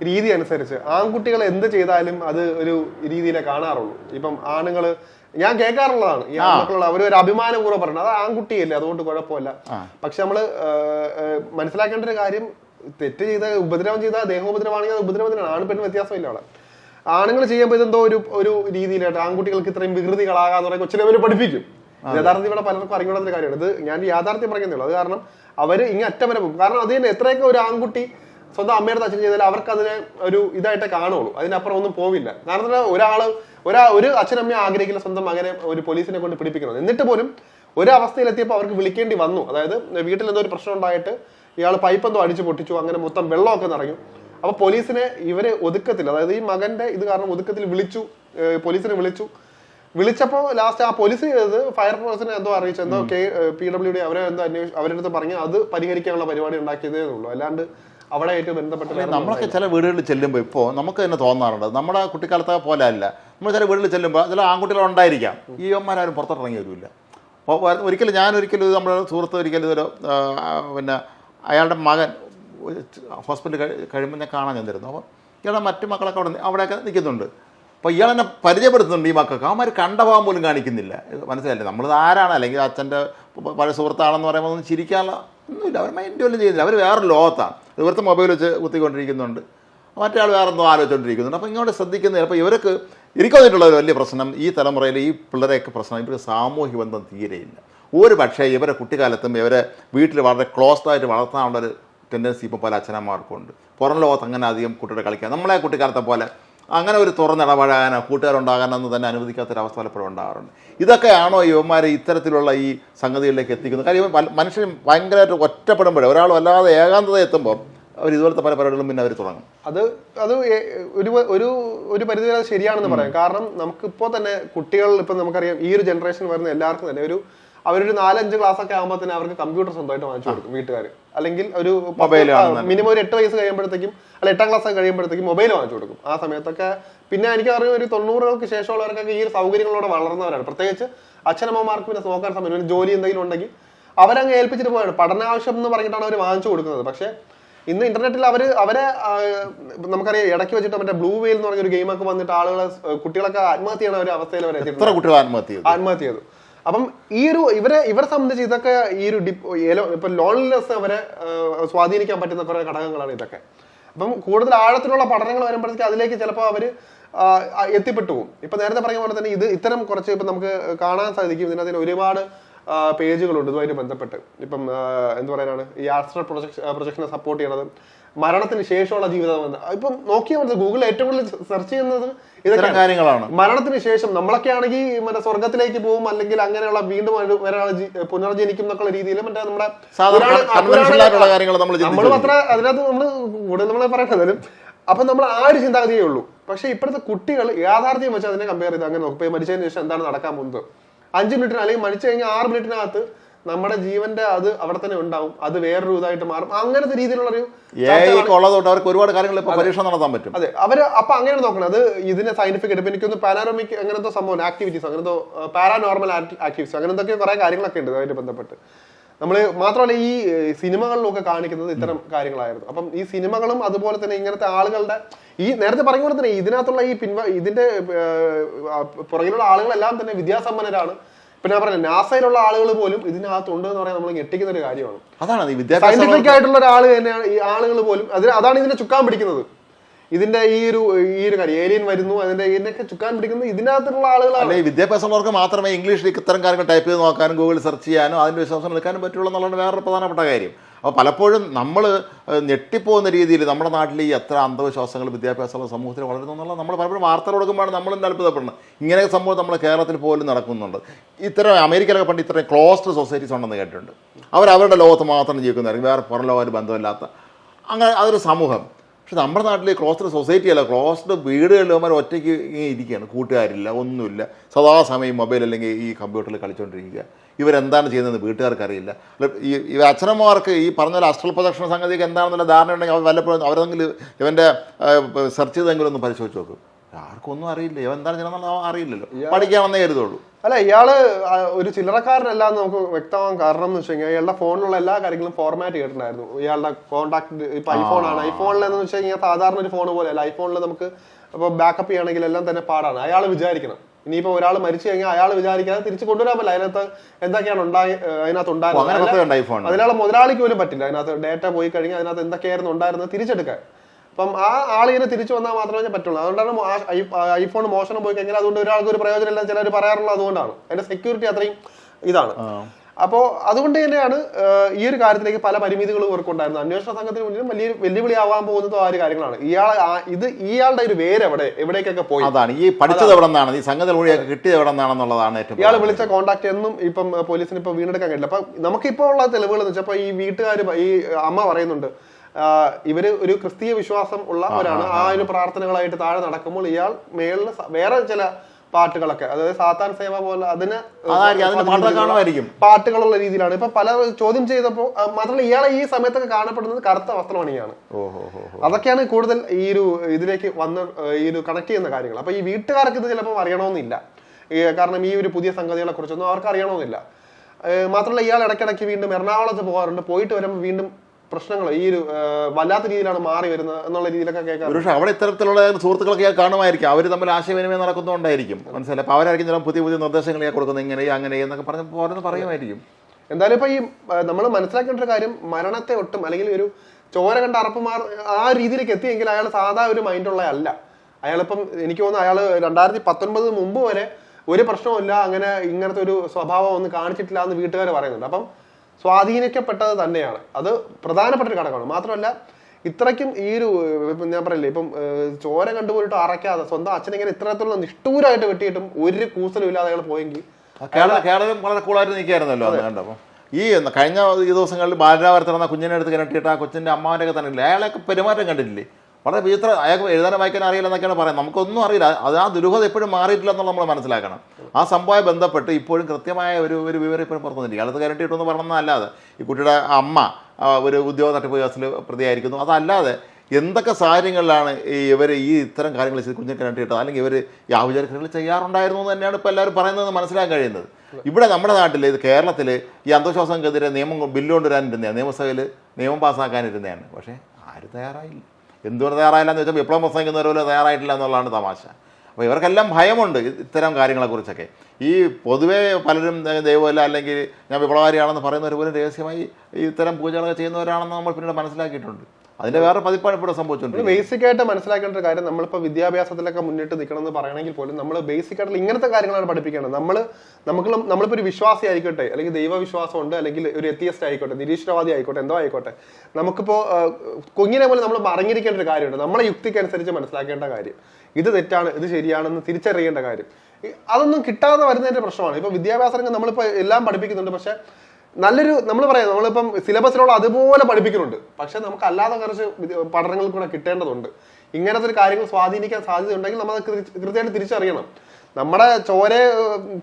രീതി അനുസരിച്ച് ആൺകുട്ടികൾ എന്ത് ചെയ്താലും അത് ഒരു രീതിയിലെ കാണാറുള്ളൂ. ഇപ്പം ആണുങ്ങൾ ഞാൻ കേൾക്കാറുള്ളതാണ്. ഈ ആൺമക്കളുള്ള അവർ ഒരു അഭിമാനപൂർവം പറഞ്ഞു അത് ആൺകുട്ടിയല്ലേ അതുകൊണ്ട് കുഴപ്പമില്ല. പക്ഷെ ഏഹ്, മനസ്സിലാക്കേണ്ട ഒരു കാര്യം തെറ്റ് ചെയ്ത ഉപദ്രവം ചെയ്ത ദേഹോപദ്രവമാണെങ്കിൽ അത് ഉപദ്രവത്തിനാണ്. ആൺപെണ്ണ് വ്യത്യാസമില്ല അവിടെ. ആണുങ്ങൾ ചെയ്യുമ്പോൾ ഇതെന്തോ ഒരു ഒരു രീതിയിലായിട്ട് ആൺകുട്ടികൾക്ക് ഇത്രയും വികൃതികളാകാന്ന് പറയുന്ന കൊച്ചിനെ അവർ പഠിപ്പിക്കും. യഥാർത്ഥത്തിൽ ഇവിടെ പലർക്കും അറിഞ്ഞുകൊള്ളുന്ന കാര്യമാണ്. ഇത് ഞാൻ യാഥാർത്ഥ്യം പറയുന്നുള്ളൂ അത് കാരണം അവർ ഇങ്ങനെ അറ്റം വരെ പോകും. കാരണം അത് തന്നെ എത്രയൊക്കെ ഒരു ആൺകുട്ടി സ്വന്തം അമ്മയുടെ അച്ഛൻ ചെയ്താൽ അവർക്ക് അതിനെ ഒരു ഇതായിട്ടേ കാണുള്ളൂ. അതിനപ്പുറം ഒന്നും പോവില്ല. കാരണം ഒരാൾ ഒരാൾ ഒരാ ഒരു അച്ഛനമ്മ ആഗ്രഹിക്കുന്ന സ്വന്തം മകനെ ഒരു പോലീസിനെ കൊണ്ട് പിടിപ്പിക്കണം. എന്നിട്ട് പോലും ഒരു അവസ്ഥയിലെത്തിയപ്പോൾ അവർക്ക് വിളിക്കേണ്ടി വന്നു. അതായത് വീട്ടിൽ എന്തോ ഒരു പ്രശ്നം ഉണ്ടായിട്ട് ഇയാൾ പൈപ്പ് എന്തോ അടിച്ചു പൊട്ടിച്ചു. അങ്ങനെ മൊത്തം വെള്ളമൊക്കെ നിറഞ്ഞു അപ്പൊ പോലീസിനെ ഇവരെ ഒതുക്കത്തിൽ അതായത് ഈ മകന്റെ ഇത് കാരണം ഒതുക്കത്തിൽ വിളിച്ചു പോലീസിനെ വിളിച്ചു. വിളിച്ചപ്പോ ലാസ്റ്റ് ആ പോലീസ് ചെയ്തത് ഫയർഫോഴ്സിനെ എന്തോ അറിയിച്ചു. എന്തോ കെ പി ഡബ്ല്യു ഡി അവരെ എന്തോ അന്വേഷിച്ചു അവരുടെ അടുത്ത് പറഞ്ഞു അത് പരിഹരിക്കാനുള്ള പരിപാടി ഉണ്ടാക്കിയതേ ഉള്ളൂ. അല്ലാണ്ട് അവിടെ ആയിട്ട് ബന്ധപ്പെട്ട
നമ്മളൊക്കെ ചില വീടുകളിൽ ചെല്ലുമ്പോൾ ഇപ്പോൾ നമുക്ക് തന്നെ തോന്നാറുണ്ട്. നമ്മുടെ കുട്ടിക്കാലത്തെ പോലെ അല്ല. നമ്മൾ ചില വീടുകളിൽ ചെല്ലുമ്പോൾ ചില ആൺകുട്ടികൾ ഉണ്ടായിരിക്കാം. ഈ അമ്മമാരും പുറത്തിറങ്ങി വരില്ല അപ്പോൾ ഒരിക്കലും ഞാൻ ഒരിക്കലും ഇത് നമ്മുടെ സുഹൃത്ത് ഒരിക്കലും ഇതൊരു പിന്നെ അയാളുടെ മകൻ ഹോസ്പിറ്റലിൽ കഴിയുമ്പോൾ ഞാൻ കാണാൻ ചെന്നിരുന്നു. അപ്പോൾ ഇയാളെ മറ്റു മക്കളൊക്കെ അവിടെ അവിടെയൊക്കെ നിൽക്കുന്നുണ്ട്. അപ്പോൾ ഇയാൾ എന്നെ പരിചയപ്പെടുത്തുന്നുണ്ട് ഈ മക്കൾക്ക്. അവന്മാർ കണ്ട പോകാൻ പോലും കാണിക്കുന്നില്ല. മനസ്സിലായില്ലേ? നമ്മൾ ആരാണ്? അല്ലെങ്കിൽ അച്ഛന്റെ പഴയ സുഹൃത്താണെന്ന് പറയുമ്പോൾ ഒന്നും ചിരിക്കാനുള്ള ഒന്നുമില്ല. അവർ മൈൻഡ് പോലും ചെയ്യുന്നില്ല. അവർ വേറെ ലോകത്താണ്. ഇവിടുത്തെ മൊബൈൽ വെച്ച് കുത്തിക്കൊണ്ടിരിക്കുന്നുണ്ട്. മറ്റേ ആൾ വേറെ എന്തോ ആലോചിച്ചുകൊണ്ടിരിക്കുന്നുണ്ട് അപ്പോൾ ഇങ്ങോട്ട് ശ്രദ്ധിക്കുന്നില്ല അപ്പോൾ ഇവർക്ക് എനിക്ക് വന്നിട്ടുള്ള ഒരു വലിയ പ്രശ്നം ഈ തലമുറയിൽ ഈ പിള്ളേരെയൊക്കെ പ്രശ്നം. ഇവർക്ക് സാമൂഹ്യ ബന്ധം തീരെയില്ല. ഒരു പക്ഷേ ഇവരെ കുട്ടിക്കാലത്തും ഇവരെ വീട്ടിൽ വളരെ ക്ലോസ്ഡായിട്ട് വളർത്താനുള്ള ഒരു ടെൻഡൻസി ഇപ്പോൾ പല അച്ഛനമ്മമാർക്കും ഉണ്ട് പുറം ലോകത്ത് അങ്ങനെ അധികം കുട്ടികൾ കളിക്കാൻ നമ്മളെ കുട്ടിക്കാലത്തെ പോലെ അങ്ങനെ ഒരു തുറന്നിടപഴകാനോ കൂട്ടുകാരുണ്ടാകാനോ ഒന്നും തന്നെ അനുവദിക്കാത്തൊരവസ്ഥ പലപ്പോഴും ഉണ്ടാകാറുണ്ട്. ഇതൊക്കെയാണോ യുവന്മാരെ ഇത്തരത്തിലുള്ള ഈ സംഗതികളിലേക്ക് എത്തിക്കുന്നത്? കാര്യം മനുഷ്യൻ ഭയങ്കരമായിട്ട് ഒറ്റപ്പെടുമ്പോഴേ ഒരാൾ വല്ലാതെ ഏകാന്തത എത്തുമ്പോൾ അവർ ഇതുപോലത്തെ പല പരിപാടികളും പിന്നെ അവർ തുടങ്ങും.
അത് അത് ഒരു ഒരു ഒരു പരിധി വരെ ശരിയാണെന്ന് പറയാം. കാരണം നമുക്കിപ്പോൾ തന്നെ കുട്ടികൾ ഇപ്പം നമുക്കറിയാം ഈ ഒരു ജനറേഷൻ വരുന്ന എല്ലാവർക്കും തന്നെ ഒരു അവരൊരു നാലഞ്ച് ക്ലാസ് ഒക്കെ ആകുമ്പോൾ തന്നെ അവർക്ക് കമ്പ്യൂട്ടർ സ്വന്തമായിട്ട് വാങ്ങിച്ചു കൊടുക്കും വീട്ടുകാർ. അല്ലെങ്കിൽ ഒരു
മൊബൈൽ.
മിനിമം ഒരു എട്ട് വയസ്സ് കഴിയുമ്പോഴത്തേക്കും അല്ല എട്ടാം ക്ലാസ് ഒക്കെ കഴിയുമ്പോഴത്തേക്കും മൊബൈൽ വാങ്ങിച്ചു കൊടുക്കും. ആ സമയത്തൊക്കെ പിന്നെ എനിക്ക് അറിയാം ഒരു തൊണ്ണൂറുകൾക്ക് ശേഷമുള്ളവർക്കൊക്കെ ഈ സൗകര്യങ്ങളോടെ വളർന്നവരാണ്. പ്രത്യേകിച്ച് അച്ഛനമ്മമാർക്ക് പിന്നെ നോക്കാൻ സമയം ഒരു ജോലി എന്തെങ്കിലും ഉണ്ടെങ്കിൽ അവരങ്ങ് ഏൽപ്പിച്ചിട്ട് പോയാണ് പഠനാവശ്യം എന്ന് പറഞ്ഞിട്ടാണ് അവർ വാങ്ങിച്ചു കൊടുക്കുന്നത്. പക്ഷേ ഇന്ന് ഇന്റർനെറ്റിൽ അവർ അവരെ നമുക്കറിയാം ഇടയ്ക്ക് വെച്ചിട്ട് മറ്റേ ബ്ലൂ വെയിൽ എന്ന് പറഞ്ഞ ഒരു ഗെയിമൊക്കെ വന്നിട്ട് ആളുകളെ കുട്ടികളൊക്കെ ആത്മഹത്യ ചെയ്യണ ഒരു അവസ്ഥയിൽ എത്തിയിട്ടുണ്ട്
ചെയ്തു
ആത്മഹത്യ ചെയ്തു. അപ്പം ഈ ഒരു ഇവരെ ഇവരെ സംബന്ധിച്ച് ഇതൊക്കെ ഈ ഒരു ഇപ്പൊ ലോൺലെസ് അവരെ സ്വാധീനിക്കാൻ പറ്റുന്ന കുറെ ഘടകങ്ങളാണ് ഇതൊക്കെ. അപ്പം കൂടുതൽ ആഴത്തിലുള്ള പഠനങ്ങൾ വരുമ്പോഴത്തേക്ക് അതിലേക്ക് ചിലപ്പോൾ അവർ എത്തിപ്പെട്ടു പോകും. ഇപ്പൊ നേരത്തെ പറഞ്ഞ പോലെ തന്നെ ഇത് ഇത്തരം കുറച്ച് ഇപ്പൊ നമുക്ക് കാണാൻ സാധിക്കും. ഇതിനകത്ത് ഒരുപാട് പേജുകളുണ്ട്. ഇതുമായിട്ട് ബന്ധപ്പെട്ട്. ഇപ്പം എന്ത് പറയാനാണ്? ഈ ആസ്ട്രൽ പ്രൊജക്ട് പ്രൊജക്ഷനെ സപ്പോർട്ട് ചെയ്യണത്. മരണത്തിന് ശേഷമുള്ള ജീവിതം. ഇപ്പം നോക്കിയാൽ മതി. ഗൂഗിളിൽ ഏറ്റവും കൂടുതൽ സെർച്ച് ചെയ്യുന്നത് ഇതൊക്കെ
കാര്യങ്ങളാണ്.
മരണത്തിന് ശേഷം നമ്മളൊക്കെ ആണെങ്കിൽ മറ്റേ സ്വർഗത്തിലേക്ക് പോകും അല്ലെങ്കിൽ അങ്ങനെയുള്ള വീണ്ടും ഒരു- ഒരാൾ പുനർജനിക്കും എന്നൊക്കെയുള്ള രീതിയിൽ മറ്റേ നമ്മുടെ
നമ്മൾ
അത്ര അതിനകത്ത് നമ്മൾ കൂടുതൽ നമ്മൾ പറയണത് അപ്പൊ നമ്മൾ ആ ഒരു ചിന്താഗതിയേ ഉള്ളൂ. പക്ഷെ ഇപ്പോഴത്തെ കുട്ടികൾ യാഥാർത്ഥ്യം വെച്ച് അതിനെ കമ്പയർ ചെയ്ത് അങ്ങനെ നോക്കും. മരിച്ചതിന് ശേഷം എന്താണ് നടക്കാൻ പോകുന്നത്? അഞ്ച് മിനിറ്റിന് അല്ലെങ്കിൽ മരിച്ചു കഴിഞ്ഞാൽ ആറ് മിനിറ്റിനകത്ത് നമ്മുടെ ജീവന്റെ അത് അവിടെ തന്നെ ഉണ്ടാവും. അത് വേറൊരു ഇതായിട്ട് മാറും. അങ്ങനത്തെ രീതിയിലുള്ള ഒരു
ഉള്ളതുകൊണ്ട് അവർക്ക് ഒരുപാട് കാര്യങ്ങൾ ഇപ്പൊ പരീക്ഷണം നടത്താൻ പറ്റും.
അതെ. അവർ അപ്പൊ അങ്ങനെ നോക്കണം അത് ഇതിനെ സയന്റിഫിക് എടുപ്പ് എനിക്കൊന്ന് പാനാറോമിക് അങ്ങനത്തെ സംഭവം ആക്ടിവിറ്റീസ് അങ്ങനത്തെ പാരാനോർമൽ ആക്ടിവിറ്റീസ് അങ്ങനത്തെ കുറെ കാര്യങ്ങളൊക്കെ ഉണ്ട് അതുമായിട്ട് ബന്ധപ്പെട്ട്. നമ്മൾ മാത്രമല്ല ഈ സിനിമകളിലൊക്കെ കാണിക്കുന്നത് ഇത്തരം കാര്യങ്ങളായിരുന്നു. അപ്പം ഈ സിനിമകളും അതുപോലെ തന്നെ ഇങ്ങനത്തെ ആളുകളുടെ ഈ നേരത്തെ പറഞ്ഞ പോലെ തന്നെ ഇതിനകത്തുള്ള ഈ പിൻവ ഇതിന്റെ പുറകിലുള്ള ആളുകളെല്ലാം തന്നെ വിദ്യാസമ്പന്നരാണ്. പിന്നെ ഞാൻ പറഞ്ഞ നാസയിലുള്ള ആളുകൾ പോലും ഇതിനകത്തുണ്ട് എന്ന് പറയാൻ നമ്മൾ ഞെട്ടിക്കുന്ന ഒരു കാര്യമാണ്
അതാണ്
സയന്റിഫിക് ആയിട്ടുള്ള ഒരാൾ തന്നെയാണ് ഈ ആളുകൾ പോലും. അതിന് അതാണ് ഇതിനെ ചുക്കാൻ പിടിക്കുന്നത്. ഇതിന്റെ ഈ ഒരു ഈ ഒരു കാര്യം ഏലിയൻ വരുന്നു അതിന്റെ ഇതിനൊക്കെ ചുക്കാൻ പിടിക്കുന്നത് ഇതിനകത്തുള്ള ആളുകളാണ്.
വിദ്യാഭ്യാസമുള്ളവർക്ക് മാത്രമേ ഇംഗ്ലീഷിൽ ഇത്തരം കാര്യങ്ങൾ ടൈപ്പ് ചെയ്ത് നോക്കാനും ഗൂഗിൾ സെർച്ച് ചെയ്യാനും അതിന്റെ വിശ്വാസം എടുക്കാനും പറ്റുള്ളൂ എന്നുള്ളതാണ് വേറൊരു പ്രധാനപ്പെട്ട കാര്യം. അപ്പോൾ പലപ്പോഴും നമ്മൾ ഞെട്ടിപ്പോകുന്ന രീതിയിൽ നമ്മുടെ നാട്ടിൽ ഈ എത്ര അന്ധവിശ്വാസങ്ങൾ വിദ്യാഭ്യാസമുള്ള സമൂഹത്തിൽ വളരുന്നു എന്നുള്ളത് നമ്മൾ പലപ്പോഴും വാർത്തകൾ കൊടുക്കുമ്പോഴാണ് നമ്മളും അത്ഭുതപ്പെടുന്നത് ഇങ്ങനെയൊക്കെ സംഭവം നമ്മുടെ കേരളത്തിൽ പോലും നടക്കുന്നുണ്ട്. ഇത്തരം അമേരിക്കയിലൊക്കെ പണ്ട് ഇത്രയും ക്ലോസ്ഡ് സൊസൈറ്റീസ് ഉണ്ടെന്ന് കേട്ടിട്ടുണ്ട്. അവർ അവരുടെ ലോകത്ത് മാത്രം ജീവിക്കുന്നതായിരിക്കും വേറെ പുറം ലോകമായിട്ട് ബന്ധമില്ലാത്ത. അങ്ങനെ അതൊരു സമൂഹം. പക്ഷെ നമ്മുടെ നാട്ടിൽ ക്ലോസ്ഡ് സൊസൈറ്റി അല്ല ക്ലോസ്ഡ് വീടുകളിൽ അവന്മാർ ഒറ്റയ്ക്ക് ഇരിക്കുകയാണ്. കൂട്ടുകാരില്ല ഒന്നുമില്ല. സദാസമയം മൊബൈൽ അല്ലെങ്കിൽ ഈ കമ്പ്യൂട്ടറിൽ കളിച്ചുകൊണ്ടിരിക്കുക ഇവരെന്താണ് ചെയ്യുന്നത് വീട്ടുകാർക്ക് അറിയില്ല അല്ല, ഈ ഈ അച്ഛനമ്മമാർക്ക് ഈ പറഞ്ഞ അസ്ട്രൽ പ്രദക്ഷിണ സംഗതിക്ക് എന്താണെന്നുള്ള ധാരണ ഉണ്ടെങ്കിൽ അവർ വല്ലപ്പോഴും അവരെങ്കിലും ഇവന്റെ സെർച്ച് ചെയ്തെങ്കിലും ഒന്ന് പരിശോധിച്ച് നോക്കും. ആർക്കും ഒന്നും അറിയില്ല. ഇവൻ എന്താണ് ചെയ്യണമെന്നുള്ള അറിയില്ലല്ലോ. പഠിക്കാൻ വന്നേ കരുതുള്ളൂ
അല്ല ഇയാൾ ഒരു ചില്ലറക്കാരനല്ല എന്ന് നമുക്ക് വ്യക്തമാകാൻ കാരണം എന്ന് വെച്ച് കഴിഞ്ഞാൽ ഇയാളുടെ ഫോണിലുള്ള എല്ലാ കാര്യങ്ങളും ഫോർമാറ്റ് ചെയ്തിട്ടുണ്ടായിരുന്നു ഇയാളുടെ കോൺടാക്ട് ഇപ്പൊ ഐഫോണാണ് ആണ്. ഐഫോണിൽ എന്ന് വെച്ച് കഴിഞ്ഞാൽ സാധാരണ ഒരു ഫോൺ പോലെ അല്ല. ഐഫോണിൽ നമുക്ക് ഇപ്പൊ ബാക്കപ്പ് ചെയ്യണമെങ്കിൽ എല്ലാം തന്നെ പാടാണ്. അയാൾ വിചാരിക്കണം. ഇനിയിപ്പോ ഒരാൾ മരിച്ചു കഴിഞ്ഞാൽ അയാൾ വിചാരിക്കാതെ തിരിച്ചു കൊണ്ടുവരാൻ പറ്റില്ല അതിനകത്ത് എന്തൊക്കെയാണ് ഉണ്ടായി അതിനകത്ത് ഉണ്ടായിരുന്നത്. അതിനുള്ള മുതലാളിക്ക് പോലും പറ്റില്ല. അതിനകത്ത് ഡേറ്റ പോയി കഴിഞ്ഞാൽ അതിനകത്ത് എന്തൊക്കെയായിരുന്നു ഉണ്ടായിരുന്നത് തിരിച്ചെടുക്കാൻ. അപ്പം ആ ആൾ ഇങ്ങനെ തിരിച്ചു വന്നാൽ മാത്രമേ പറ്റുള്ളൂ. അതുകൊണ്ടാണ് ഐഫോൺ മോഷണം പോയി കഴിഞ്ഞാൽ അതുകൊണ്ട് ഒരാൾക്ക് ഒരു പ്രയോജനമില്ല ചിലർ പറയാറുള്ളത് അതുകൊണ്ടാണ്. അതിന്റെ സെക്യൂരിറ്റി അത്രയും ഇതാണ്. അപ്പോൾ അതുകൊണ്ട് തന്നെയാണ് ഈ ഒരു കാര്യത്തിലേക്ക് പല പരിമിതികളും ഇവർക്കുണ്ടായിരുന്നു അന്വേഷണ സംഘത്തിന് മുന്നിൽ വലിയ വെല്ലുവിളിയാവാൻ പോകുന്നത് ആ ഒരു കാര്യങ്ങളാണ്. ഇയാൾ ഇത് ഇയാളുടെ ഒരു വേര് എവിടെ എവിടേക്കൊക്കെ പോയി?
അതാണ്. ഈ പഠിച്ചത് എവിടെ നിന്നാണ് ഈ സംഘത്തിൽ വഴിയൊക്കെ കിട്ടിയത് എവിടെ നിന്നാണെന്നുള്ളതാണ് ഏറ്റവും
ഇയാൾ വിളിച്ച കോൺടാക്ട് എന്നും ഇപ്പം പോലീസിന് ഇപ്പൊ വീണ്ടെടുക്കാൻ കഴിയില്ല. അപ്പൊ നമുക്കിപ്പോ ഉള്ള തെളിവുകൾ എന്ന് വെച്ചാൽ ഈ വീട്ടുകാർ ഈ അമ്മ പറയുന്നുണ്ട് ഇവർ ഒരു ക്രിസ്തീയ വിശ്വാസം ഉള്ളവരാണ് ആ ഒരു പ്രാർത്ഥനകളായിട്ട് താഴെ നടക്കുമ്പോൾ ഇയാൾ മേളിൽ വേറെ ചില പാട്ടുകളൊക്കെ അതായത് സാത്താൻ സേവ പോലെ അതിന്. പാട്ടുകളുള്ള രീതിയിലാണ്. ഇപ്പൊ പല ചോദ്യം ചെയ്തപ്പോ മാത്രമല്ല ഇയാളെ ഈ സമയത്തൊക്കെ കാണപ്പെടുന്നത് കറുത്ത വസ്ത്രമണിയാണ്. അതൊക്കെയാണ് കൂടുതൽ ഈ ഒരു ഇതിലേക്ക് വന്ന് ഈ ഒരു കണക്ട് ചെയ്യുന്ന കാര്യങ്ങൾ. അപ്പൊ ഈ വീട്ടുകാർക്ക് ഇത് ചിലപ്പോൾ അറിയണമെന്നില്ല കാരണം ഈ ഒരു പുതിയ സംഗതികളെ കുറിച്ചൊന്നും അവർക്ക് അറിയണമെന്നില്ല. മാത്രമല്ല ഇയാൾ ഇടയ്ക്കിടയ്ക്ക് വീണ്ടും എറണാകുളത്ത് പോകാറുണ്ട്. പോയിട്ട് വരുമ്പോൾ വീണ്ടും പ്രശ്നങ്ങൾ ഈ ഒരു വല്ലാത്ത രീതിയിലാണ് മാറി വരുന്നത് എന്നുള്ള രീതിയിലൊക്കെ കേൾക്കാം
പക്ഷേ അവിടെ ഇത്തരത്തിലുള്ള സുഹൃത്തുക്കളൊക്കെ ഞാൻ കാണുമായിരിക്കും. അവർ തമ്മിൽ ആശയവിനിമയം നടക്കുന്നുണ്ടായിരിക്കും മനസ്സിലായി? അപ്പോൾ അവരായിരിക്കും ചില പുതിയ പുതിയ നിർദ്ദേശങ്ങൾ ഞാൻ കൊടുക്കുന്നത് ഇങ്ങനെ അങ്ങനെ എന്നൊക്കെ പറഞ്ഞ് ഓരോന്ന് പറയുമായിരിക്കും.
എന്തായാലും ഇപ്പൊ ഈ നമ്മൾ മനസ്സിലാക്കേണ്ട ഒരു കാര്യം മരണത്തെ ഒട്ടും അല്ലെങ്കിൽ ഒരു ചോര കണ്ട അറപ്പുമാർ ആ രീതിയിലേക്ക് എത്തിയെങ്കിൽ അയാൾ സാധാ ഒരു മൈൻഡുള്ള അല്ല അയാളിപ്പം എനിക്ക് തോന്നുന്നു അയാൾ രണ്ടായിരത്തി പത്തൊൻപത് മുമ്പ് വരെ ഒരു പ്രശ്നവുമില്ല അങ്ങനെ ഇങ്ങനത്തെ ഒരു സ്വഭാവം ഒന്നും കാണിച്ചിട്ടില്ല എന്ന് വീട്ടുകാർ പറയുന്നുണ്ട്. അപ്പം സ്വാധീനിക്കപ്പെട്ടത് തന്നെയാണ്. അത് പ്രധാനപ്പെട്ട ഒരു ഘടകമാണ്. മാത്രമല്ല ഇത്രയ്ക്കും ഈ ഒരു ഞാൻ പറയില്ലേ ഇപ്പം ചോര കണ്ടുപോയിട്ട് അറയ്ക്കാതെ സ്വന്തം അച്ഛനിങ്ങനെ ഇത്രത്തോളം നിഷ്ഠൂരായിട്ട് വെട്ടിയിട്ടും ഒരു കൂസലും ഇല്ലാതെ അയാൾ പോയെങ്കിൽ
കേരളം വളരെ കൂളായിട്ട് നിൽക്കുകയായിരുന്നല്ലോ കണ്ടപ്പോൾ ഈ കഴിഞ്ഞ ഈ ദിവസങ്ങളിൽ ബാലരാവരത്തിൽ നടന്ന കുഞ്ഞിനെ എടുത്ത് കിണറ്റിയിട്ട് ആ കൊച്ചിന്റെ അമ്മാവന്റെ ഒക്കെ തന്നെ അയാളൊക്കെ പെരുമാറ്റം കണ്ടിട്ടില്ലേ? വളരെ വിചിത്ര. അയാൾക്ക് എഴുതാനും വായിക്കാൻ അറിയില്ല എന്നൊക്കെയാണ് പറയുന്നത്. നമുക്കൊന്നും അറിയില്ല. അത് ആ ദുരൂഹത എപ്പോഴും മാറിയിട്ടില്ല എന്നുള്ള നമ്മൾ മനസ്സിലാക്കണം. ആ സംഭവമായി ബന്ധപ്പെട്ട് ഇപ്പോഴും കൃത്യമായ ഒരു ഒരു വിവരം ഇപ്പോഴും പുറത്തു അടുത്ത് ഇയാളത് ഇട്ടൊന്ന് പറഞ്ഞതല്ലാതെ ഈ കുട്ടിയുടെ അമ്മ ഒരു ഉദ്യോഗ തട്ടിപ്പ് കേസിൽ പ്രതിയായിരിക്കുന്നു. അതല്ലാതെ എന്തൊക്കെ സാഹചര്യങ്ങളിലാണ് ഈ ഇവർ ഈ ഇത്തരം കാര്യങ്ങൾ ചെയ്ത് കുഞ്ഞിനെ കണ്ടിട്ട് അല്ലെങ്കിൽ ഇവർ ഈ ആഭിചാരക്രിയകൾ ചെയ്യാറുണ്ടായിരുന്നു എന്ന് തന്നെയാണ് ഇപ്പോൾ എല്ലാവരും പറയുന്നത് മനസ്സിലാക്കാൻ കഴിയുന്നത്. ഇവിടെ നമ്മുടെ നാട്ടിൽ ഇത് കേരളത്തിൽ ഈ അന്ധവിശ്വാസങ്ങൾക്കെതിരെ നിയമം ബില്ല് കൊണ്ടുവരാനിരുന്നതാണ്. നിയമസഭയിൽ നിയമം പാസ്സാക്കാനിരുന്നതാണ് പക്ഷേ ആരും തയ്യാറായില്ല. എന്തുകൊണ്ട് തയ്യാറായില്ല എന്ന് വെച്ചാൽ വിപ്ലവം പ്രസംഗിക്കുന്നവർ പോലും തയ്യാറായിട്ടില്ല എന്നുള്ളതാണ് തമാശ. അപ്പോൾ ഇവർക്കെല്ലാം ഭയമുണ്ട് ഇത്തരം കാര്യങ്ങളെക്കുറിച്ചൊക്കെ. ഈ പൊതുവേ പലരും ദൈവമല്ല അല്ലെങ്കിൽ ഞാൻ വിപ്ലവകാരിയാണെന്ന് പറയുന്നവർ പോലും രഹസ്യമായി ഇത്തരം പൂജകളൊക്കെ ചെയ്യുന്നവരാണെന്ന് നമ്മൾ പിന്നീട് മനസ്സിലാക്കിയിട്ടുണ്ട്. അതിന്റെ വേറെ പതിപ്പാണ് ഇപ്പോൾ സംഭവിച്ചുകൊണ്ടിരിക്കുന്നത്
ബേസിക് ആയിട്ട് മനസ്സിലാക്കേണ്ട ഒരു കാര്യം നമ്മളിപ്പോൾ വിദ്യാഭ്യാസത്തിലൊക്കെ മുന്നിട്ട് നിൽക്കണം എന്ന് പറയണമെങ്കിൽ പോലും നമ്മൾ ബേസിക് ആയിട്ടുള്ള ഇങ്ങനത്തെ കാര്യങ്ങളാണ് പഠിപ്പിക്കേണ്ടത്. നമ്മൾ നമുക്ക് നമ്മളിപ്പോൾ ഒരു വിശ്വാസി ആയിക്കോട്ടെ അല്ലെങ്കിൽ ദൈവവിശ്വാസം ഉണ്ട് അല്ലെങ്കിൽ ഒരു എത്തിയസ്റ്റ് ആയിക്കോട്ടെ നിരീശ്വരവാദി ആയിക്കോട്ടെ എന്തോ ആയിക്കോട്ടെ നമുക്കിപ്പോൾ കുഞ്ഞിനെ പോലെ നമ്മൾ അറിഞ്ഞിരിക്കേണ്ട ഒരു കാര്യമുണ്ട്. നമ്മളെ യുക്തിക്കനുസരിച്ച് മനസ്സിലാക്കേണ്ട കാര്യം. ഇത് തെറ്റാണ് ഇത് ശരിയാണെന്ന് തിരിച്ചറിയേണ്ട കാര്യം. അതൊന്നും കിട്ടാതെ വരുന്നതിന്റെ പ്രശ്നമാണ്. ഇപ്പൊ വിദ്യാഭ്യാസ രംഗം നമ്മളിപ്പോൾ എല്ലാം പഠിപ്പിക്കുന്നുണ്ട് പക്ഷെ നല്ലൊരു നമ്മൾ പറയാം നമ്മളിപ്പം സിലബസിലുള്ള അതുപോലെ പഠിപ്പിക്കുന്നുണ്ട്. പക്ഷെ നമുക്ക് അല്ലാതെ കുറച്ച് പഠനങ്ങൾ കൂടെ കിട്ടേണ്ടതുണ്ട്. ഇങ്ങനത്തെ ഒരു കാര്യങ്ങൾ സ്വാധീനിക്കാൻ സാധ്യത ഉണ്ടെങ്കിൽ നമ്മൾ കൃത്യമായിട്ട് തിരിച്ചറിയണം. നമ്മുടെ ചോര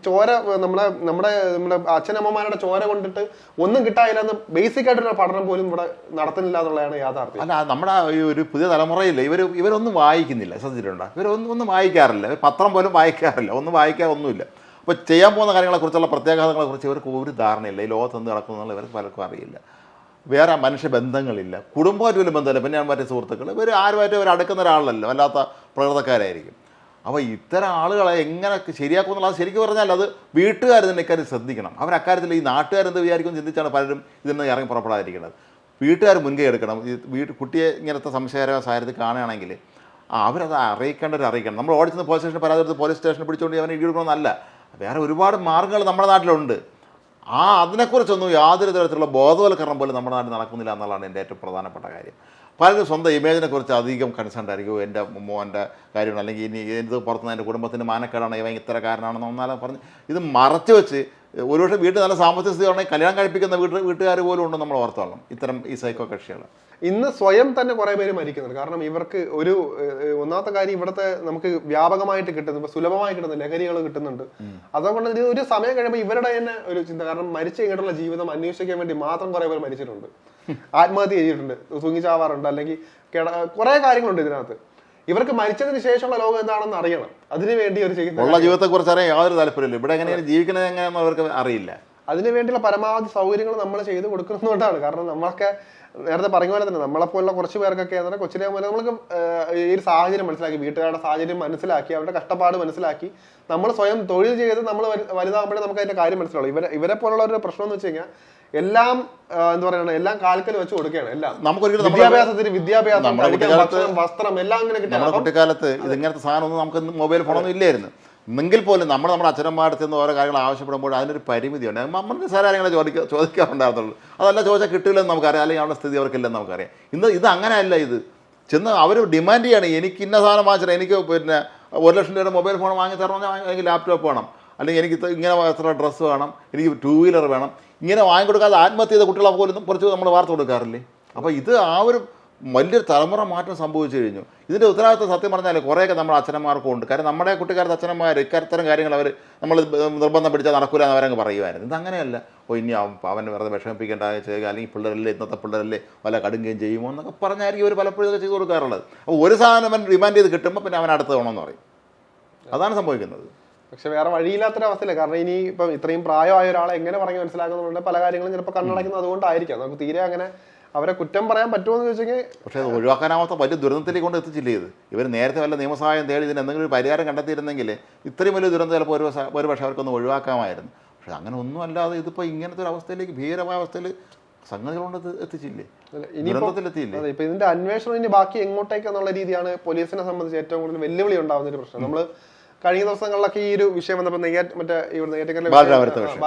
ചോര നമ്മുടെ നമ്മുടെ നമ്മുടെ അച്ഛനമ്മമാരുടെ ചോര കൊണ്ടിട്ട് ഒന്നും കിട്ടാനില്ല എന്ന് ബേസിക് ആയിട്ടുള്ള പഠനം പോലും ഇവിടെ നടത്തുന്നില്ല എന്നുള്ളതാണ് യാഥാർത്ഥ്യം.
അല്ല നമ്മുടെ ഈ ഒരു പുതിയ തലമുറയിൽ ഇവർ ഇവരൊന്നും വായിക്കുന്നില്ല ശ്രദ്ധിച്ചിട്ടുണ്ടോ? ഇവരൊന്നും ഒന്നും വായിക്കാറില്ല. പത്രം പോലും വായിക്കാറില്ല ഒന്നും വായിക്കാൻ ഒന്നുമില്ല അപ്പോൾ ചെയ്യാൻ പോകുന്ന കാര്യങ്ങളെക്കുറിച്ചുള്ള പ്രത്യാഘാതങ്ങളെക്കുറിച്ച് ഇവർക്ക് ഒരു ധാരണയില്ല. ഈ ലോകത്ത് എന്ത് നടക്കുന്നു ഇവർക്ക് പലർക്കും അറിയില്ല. വേറെ മനുഷ്യ ബന്ധങ്ങളില്ല. കുടുംബമായിട്ട് വലിയ ബന്ധമില്ല. പിന്നെ ഞാൻ മറ്റേ സുഹൃത്തുക്കൾ ഇവർ ആരുമായിട്ട് ഇവർ അടുക്കുന്ന ഒരാളല്ലോ. വല്ലാത്ത പ്രകൃതക്കാരായിരിക്കും. അപ്പോൾ ഇത്തരം ആളുകളെ എങ്ങനെ ശരിയാക്കുമെന്നുള്ളത് ശരിക്കും പറഞ്ഞാൽ അത് വീട്ടുകാർ തന്നെ ഇക്കാര്യം ശ്രദ്ധിക്കണം. അവർ അക്കാര്യത്തിൽ ഈ നാട്ടുകാരെന്ത് വിചാരിക്കും ചിന്തിച്ചാണ് പലരും ഇതിൽ നിന്ന് ഇറങ്ങി പുറപ്പെടാതിരിക്കുന്നത്. വീട്ടുകാർ മുൻകൈ എടുക്കണം. ഈ വീട്ട് കുട്ടിയെ ഇങ്ങനത്തെ സംശയകരമായ സാഹചര്യത്തിൽ കാണുകയാണെങ്കിൽ അവരത് അറിയിക്കേണ്ടവർ അറിയിക്കണം. നമ്മൾ ഓടിച്ചെന്ന് പോലീസ് സ്റ്റേഷനിൽ പരാതി പോലീസ് സ്റ്റേഷനിൽ പിടിച്ചുകൊണ്ട് അവനെ ഇടികൊടുക്കണമെന്നല്ല വേറെ ഒരുപാട് മാർഗങ്ങൾ നമ്മുടെ നാട്ടിലുണ്ട്. ആ അതിനെക്കുറിച്ചൊന്നും യാതൊരു തരത്തിലുള്ള ബോധവൽക്കരണം പോലും നമ്മുടെ നാട്ടിൽ നടക്കുന്നില്ല എന്നുള്ളതാണ് എന്റെ ഏറ്റവും പ്രധാനപ്പെട്ട കാര്യം. പലരും സ്വന്തം ഇമേജിനെ കുറിച്ച് അധികം കൺസേൺ ആയിരിക്കും. എന്റെ മോന്റെ കാര്യമാണ്. അല്ലെങ്കിൽ ഇനി ഇത് പുറത്തുനിന്ന് എന്റെ കുടുംബത്തിന്റെ മാനക്കേടാണ്. ഇവൻ ഇത്തരക്കാരനാണെന്ന് ഒന്നാലും പറഞ്ഞ് ഇത് മറച്ചു വെച്ച് ഒരുപക്ഷെ വീട്ടിൽ നല്ല സാമ്പത്തിക സ്ഥിതി ആണെങ്കിൽ കല്യാണം കഴിപ്പിക്കുന്ന വീട്ട് വീട്ടുകാർ പോലും ഉണ്ട് നമ്മൾ ഓർത്തോളം ഇത്തരം ഈ സൈക്കോ കക്ഷികൾ.
ഇന്ന് സ്വയം തന്നെ കുറെ പേര് മരിക്കുന്നുണ്ട്. കാരണം ഇവർക്ക് ഒരു ഒന്നാമത്തെ കാര്യം ഇവിടുത്തെ നമുക്ക് വ്യാപകമായിട്ട് കിട്ടുന്നു ഇപ്പൊ സുലഭമായി കിട്ടുന്നു ലഹരികൾ കിട്ടുന്നുണ്ട്. അതുകൊണ്ട് ഇത് ഒരു സമയം കഴിയുമ്പോൾ ഇവരുടെ തന്നെ ഒരു ചിന്ത. കാരണം മരിച്ചു കഴിഞ്ഞിട്ടുള്ള ജീവിതം അന്വേഷിക്കാൻ വേണ്ടി മാത്രം കുറെ പേര് മരിച്ചിട്ടുണ്ട്. ആത്മഹത്യ ചെയ്തിട്ടുണ്ട് തൂങ്ങിച്ചാവാറുണ്ട് അല്ലെങ്കിൽ കുറെ കാര്യങ്ങളുണ്ട് ഇതിനകത്ത്. ഇവർക്ക് മരിച്ചതിന് ശേഷമുള്ള ലോകം എന്താണെന്ന് അറിയണം. അതിനു വേണ്ടി അവർ ചെയ്യുന്ന
ഉള്ള ജീവിതത്തെക്കുറിച്ച് അറിയാൻ യാതൊരു താല്പര്യമില്ല. ഇവിടെ എങ്ങനെയാണ് ജീവിക്കുന്നത് എങ്ങനെയാണെന്ന് അവർക്ക് അറിയില്ല.
അതിനു വേണ്ടിയുള്ള പരമാവധി സൗകര്യങ്ങൾ നമ്മൾ ചെയ്ത് കൊടുക്കുന്നതുകൊണ്ടാണ്. കാരണം നമ്മളൊക്കെ നേരത്തെ പറഞ്ഞ പോലെ തന്നെ നമ്മളെപ്പോലുള്ള കുറച്ച് പേർക്കൊക്കെ എന്ന് പറഞ്ഞാൽ കൊച്ചിലെ പോലെ നമ്മൾക്ക് ഈ ഒരു സാഹചര്യം മനസ്സിലാക്കി വീട്ടുകാരുടെ സാഹചര്യം മനസ്സിലാക്കി അവരുടെ കഷ്ടപ്പാട് മനസ്സിലാക്കി നമ്മൾ സ്വയം തൊഴിൽ ചെയ്ത് നമ്മൾ വലുതാകുമ്പോഴേ നമുക്ക് അതിന്റെ കാര്യം മനസ്സിലാവും ഇവരെ ഇവരെ പോലുള്ള ഒരു പ്രശ്നം എന്ന് വെച്ച് കഴിഞ്ഞാൽ എല്ലാം എന്താ പറയുക എല്ലാം കാൽക്കൽ വെച്ച് കൊടുക്കുകയാണ്. എല്ലാം.
നമുക്ക് ഒരു
വിദ്യാഭ്യാസത്തിന് വിദ്യാഭ്യാസം വസ്ത്രം എല്ലാം അങ്ങനെ കിട്ടും
കുട്ടിക്കാലത്ത് ഇതിങ്ങനത്തെ സാധനം ഒന്നും നമുക്ക് മൊബൈൽ ഫോണൊന്നും ഇല്ലായിരുന്നു. എങ്കിൽ പോലും നമ്മൾ നമ്മുടെ അച്ഛനമ്മയുടെ നിന്ന് ഓരോ കാര്യങ്ങൾ ആവശ്യപ്പെടുമ്പോൾ അതിനൊരു പരിമിതിയുണ്ട്. നമ്മൾ സാറേ അങ്ങനെ ചോദിക്കുക ചോദിക്കാറുണ്ടായിരുന്നുള്ളൂ അതല്ല ചോദിച്ചാൽ കിട്ടില്ലെന്ന് നമുക്കറിയാം. അല്ലെങ്കിൽ അവരുടെ സ്ഥിതി അവർക്കില്ലെന്ന് നമുക്കറിയാം. ഇന്ന് ഇത് അങ്ങനെയല്ല ഇത്. ചെന്ന് അവർ ഡിമാൻഡ് ചെയ്യാണ്. എനിക്ക് ഇന്ന സാധനം വാങ്ങിച്ചാൽ എനിക്ക് പിന്നെ ഒരു ലക്ഷം രൂപയുടെ മൊബൈൽ ഫോൺ വാങ്ങി തരണം എനിക്ക് ലാപ്ടോപ്പ് വേണം. അല്ലെങ്കിൽ എനിക്ക് ഇങ്ങനെ എത്ര ഡ്രസ്സ് വേണം. എനിക്ക് ടൂ വീലർ വേണം. ഇങ്ങനെ വാങ്ങിക്കൊടുക്കാതെ ആത്മഹത്യ ചെയ്ത കുട്ടികളെ പോലും കുറച്ച് നമ്മൾ വാർത്ത കൊടുക്കാറില്ലേ? അപ്പോൾ ഇത് ആ ഒരു വലിയൊരു തലമുറ മാറ്റം സംഭവിച്ചു കഴിഞ്ഞു. ഇതിന്റെ ഉത്തരവാദിത്വം സത്യം പറഞ്ഞാൽ കുറേയൊക്കെ നമ്മുടെ അച്ഛനന്മാർക്കും ഉണ്ട് കാരണം നമ്മുടെ കുട്ടിക്കാലത്ത് അച്ഛനന്മാർ ഇക്കാര്യത്തരം കാര്യങ്ങൾ അവർ നമ്മൾ നിർബന്ധം പിടിച്ചാൽ നടക്കൂല എന്ന് അവരങ്ങ് പറയുമായിരുന്നു. ഇതങ്ങനെയല്ല ഓ ഇനി അവൻ വെറുതെ വിഷമിപ്പിക്കേണ്ട ചെയ്യുക. അല്ലെങ്കിൽ പിള്ളേരല്ലേ ഇന്നത്തെ പിള്ളേരല്ലേ വല്ല കടുങ്ങുകയും ചെയ്യുമോ എന്നൊക്കെ പറഞ്ഞായിരിക്കും അവർ പലപ്പോഴും ഇതൊക്കെ ചെയ്ത് കൊടുക്കാറുള്ളത്. അപ്പോൾ ഒരു സാധനം അവൻ ഡിമാൻഡ് ചെയ്ത് കിട്ടുമ്പോൾ പിന്നെ അവൻ അടുത്ത് വേണമെന്ന് പറയും. അതാണ് സംഭവിക്കുന്നത്.
പക്ഷെ വേറെ വഴിയില്ലാത്തൊരവസ്ഥയില്ല. കാരണം ഇനി ഇപ്പം ഇത്രയും പ്രായമായ ഒരാളെ എങ്ങനെ പറഞ്ഞ് മനസ്സിലാക്കുന്നുണ്ട്? പല കാര്യങ്ങളും ചിലപ്പോൾ കണ്ണടയ്ക്കുന്നത് അതുകൊണ്ടായിരിക്കാം. നമുക്ക് തീരെ അങ്ങനെ അവരെ കുറ്റം പറയാൻ പറ്റുമോ എന്ന് ചോദിച്ചെങ്കിൽ
പക്ഷേ അത് ഒഴിവാക്കാനാവാത്ത വലിയ ദുരന്തത്തിലേക്ക് കൊണ്ട് എത്തിച്ചില്ലേ ഇത്? ഇവർ നേരത്തെ വല്ല നിയമസഹായം തേടി ഇതിന് എന്തെങ്കിലും ഒരു പരിഹാരം കണ്ടെത്തിയിരുന്നെങ്കിൽ ഇത്രയും വലിയ ദുരന്തം ചിലപ്പോൾ ഒരു വശ- ഒരു പക്ഷേ അവർക്കൊന്ന് ഒഴിവാക്കാമായിരുന്നു. പക്ഷേ അങ്ങനെ ഒന്നും അല്ലാതെ ഇതിപ്പോൾ ഇങ്ങനത്തെ ഒരു അവസ്ഥയിലേക്ക് ഭീകരമായ അവസ്ഥയിൽ സംഗതികൾ കൊണ്ട് എത്തി- എത്തിച്ചില്ലേ?
ഇനി
ദുരന്തത്തിലെത്തിയില്ലേ?
ഇപ്പൊ ഇതിന്റെ അന്വേഷണം ഇനി ബാക്കി എങ്ങോട്ടേക്ക് എന്നുള്ള രീതിയാണ് പോലീസിനെ സംബന്ധിച്ച് ഏറ്റവും കൂടുതൽ വെല്ലുവിളി ഉണ്ടാവുന്ന ഒരു പ്രശ്നം. നമ്മൾ കഴിഞ്ഞ ദിവസങ്ങളിലൊക്കെ ഈ ഒരു വിഷയം വന്നപ്പോൾ നെയ്യാറ്റ് മറ്റേ ഇവിടെ നെയ്യാറ്റിക്കരയിലെ ആ,
വിഷയം.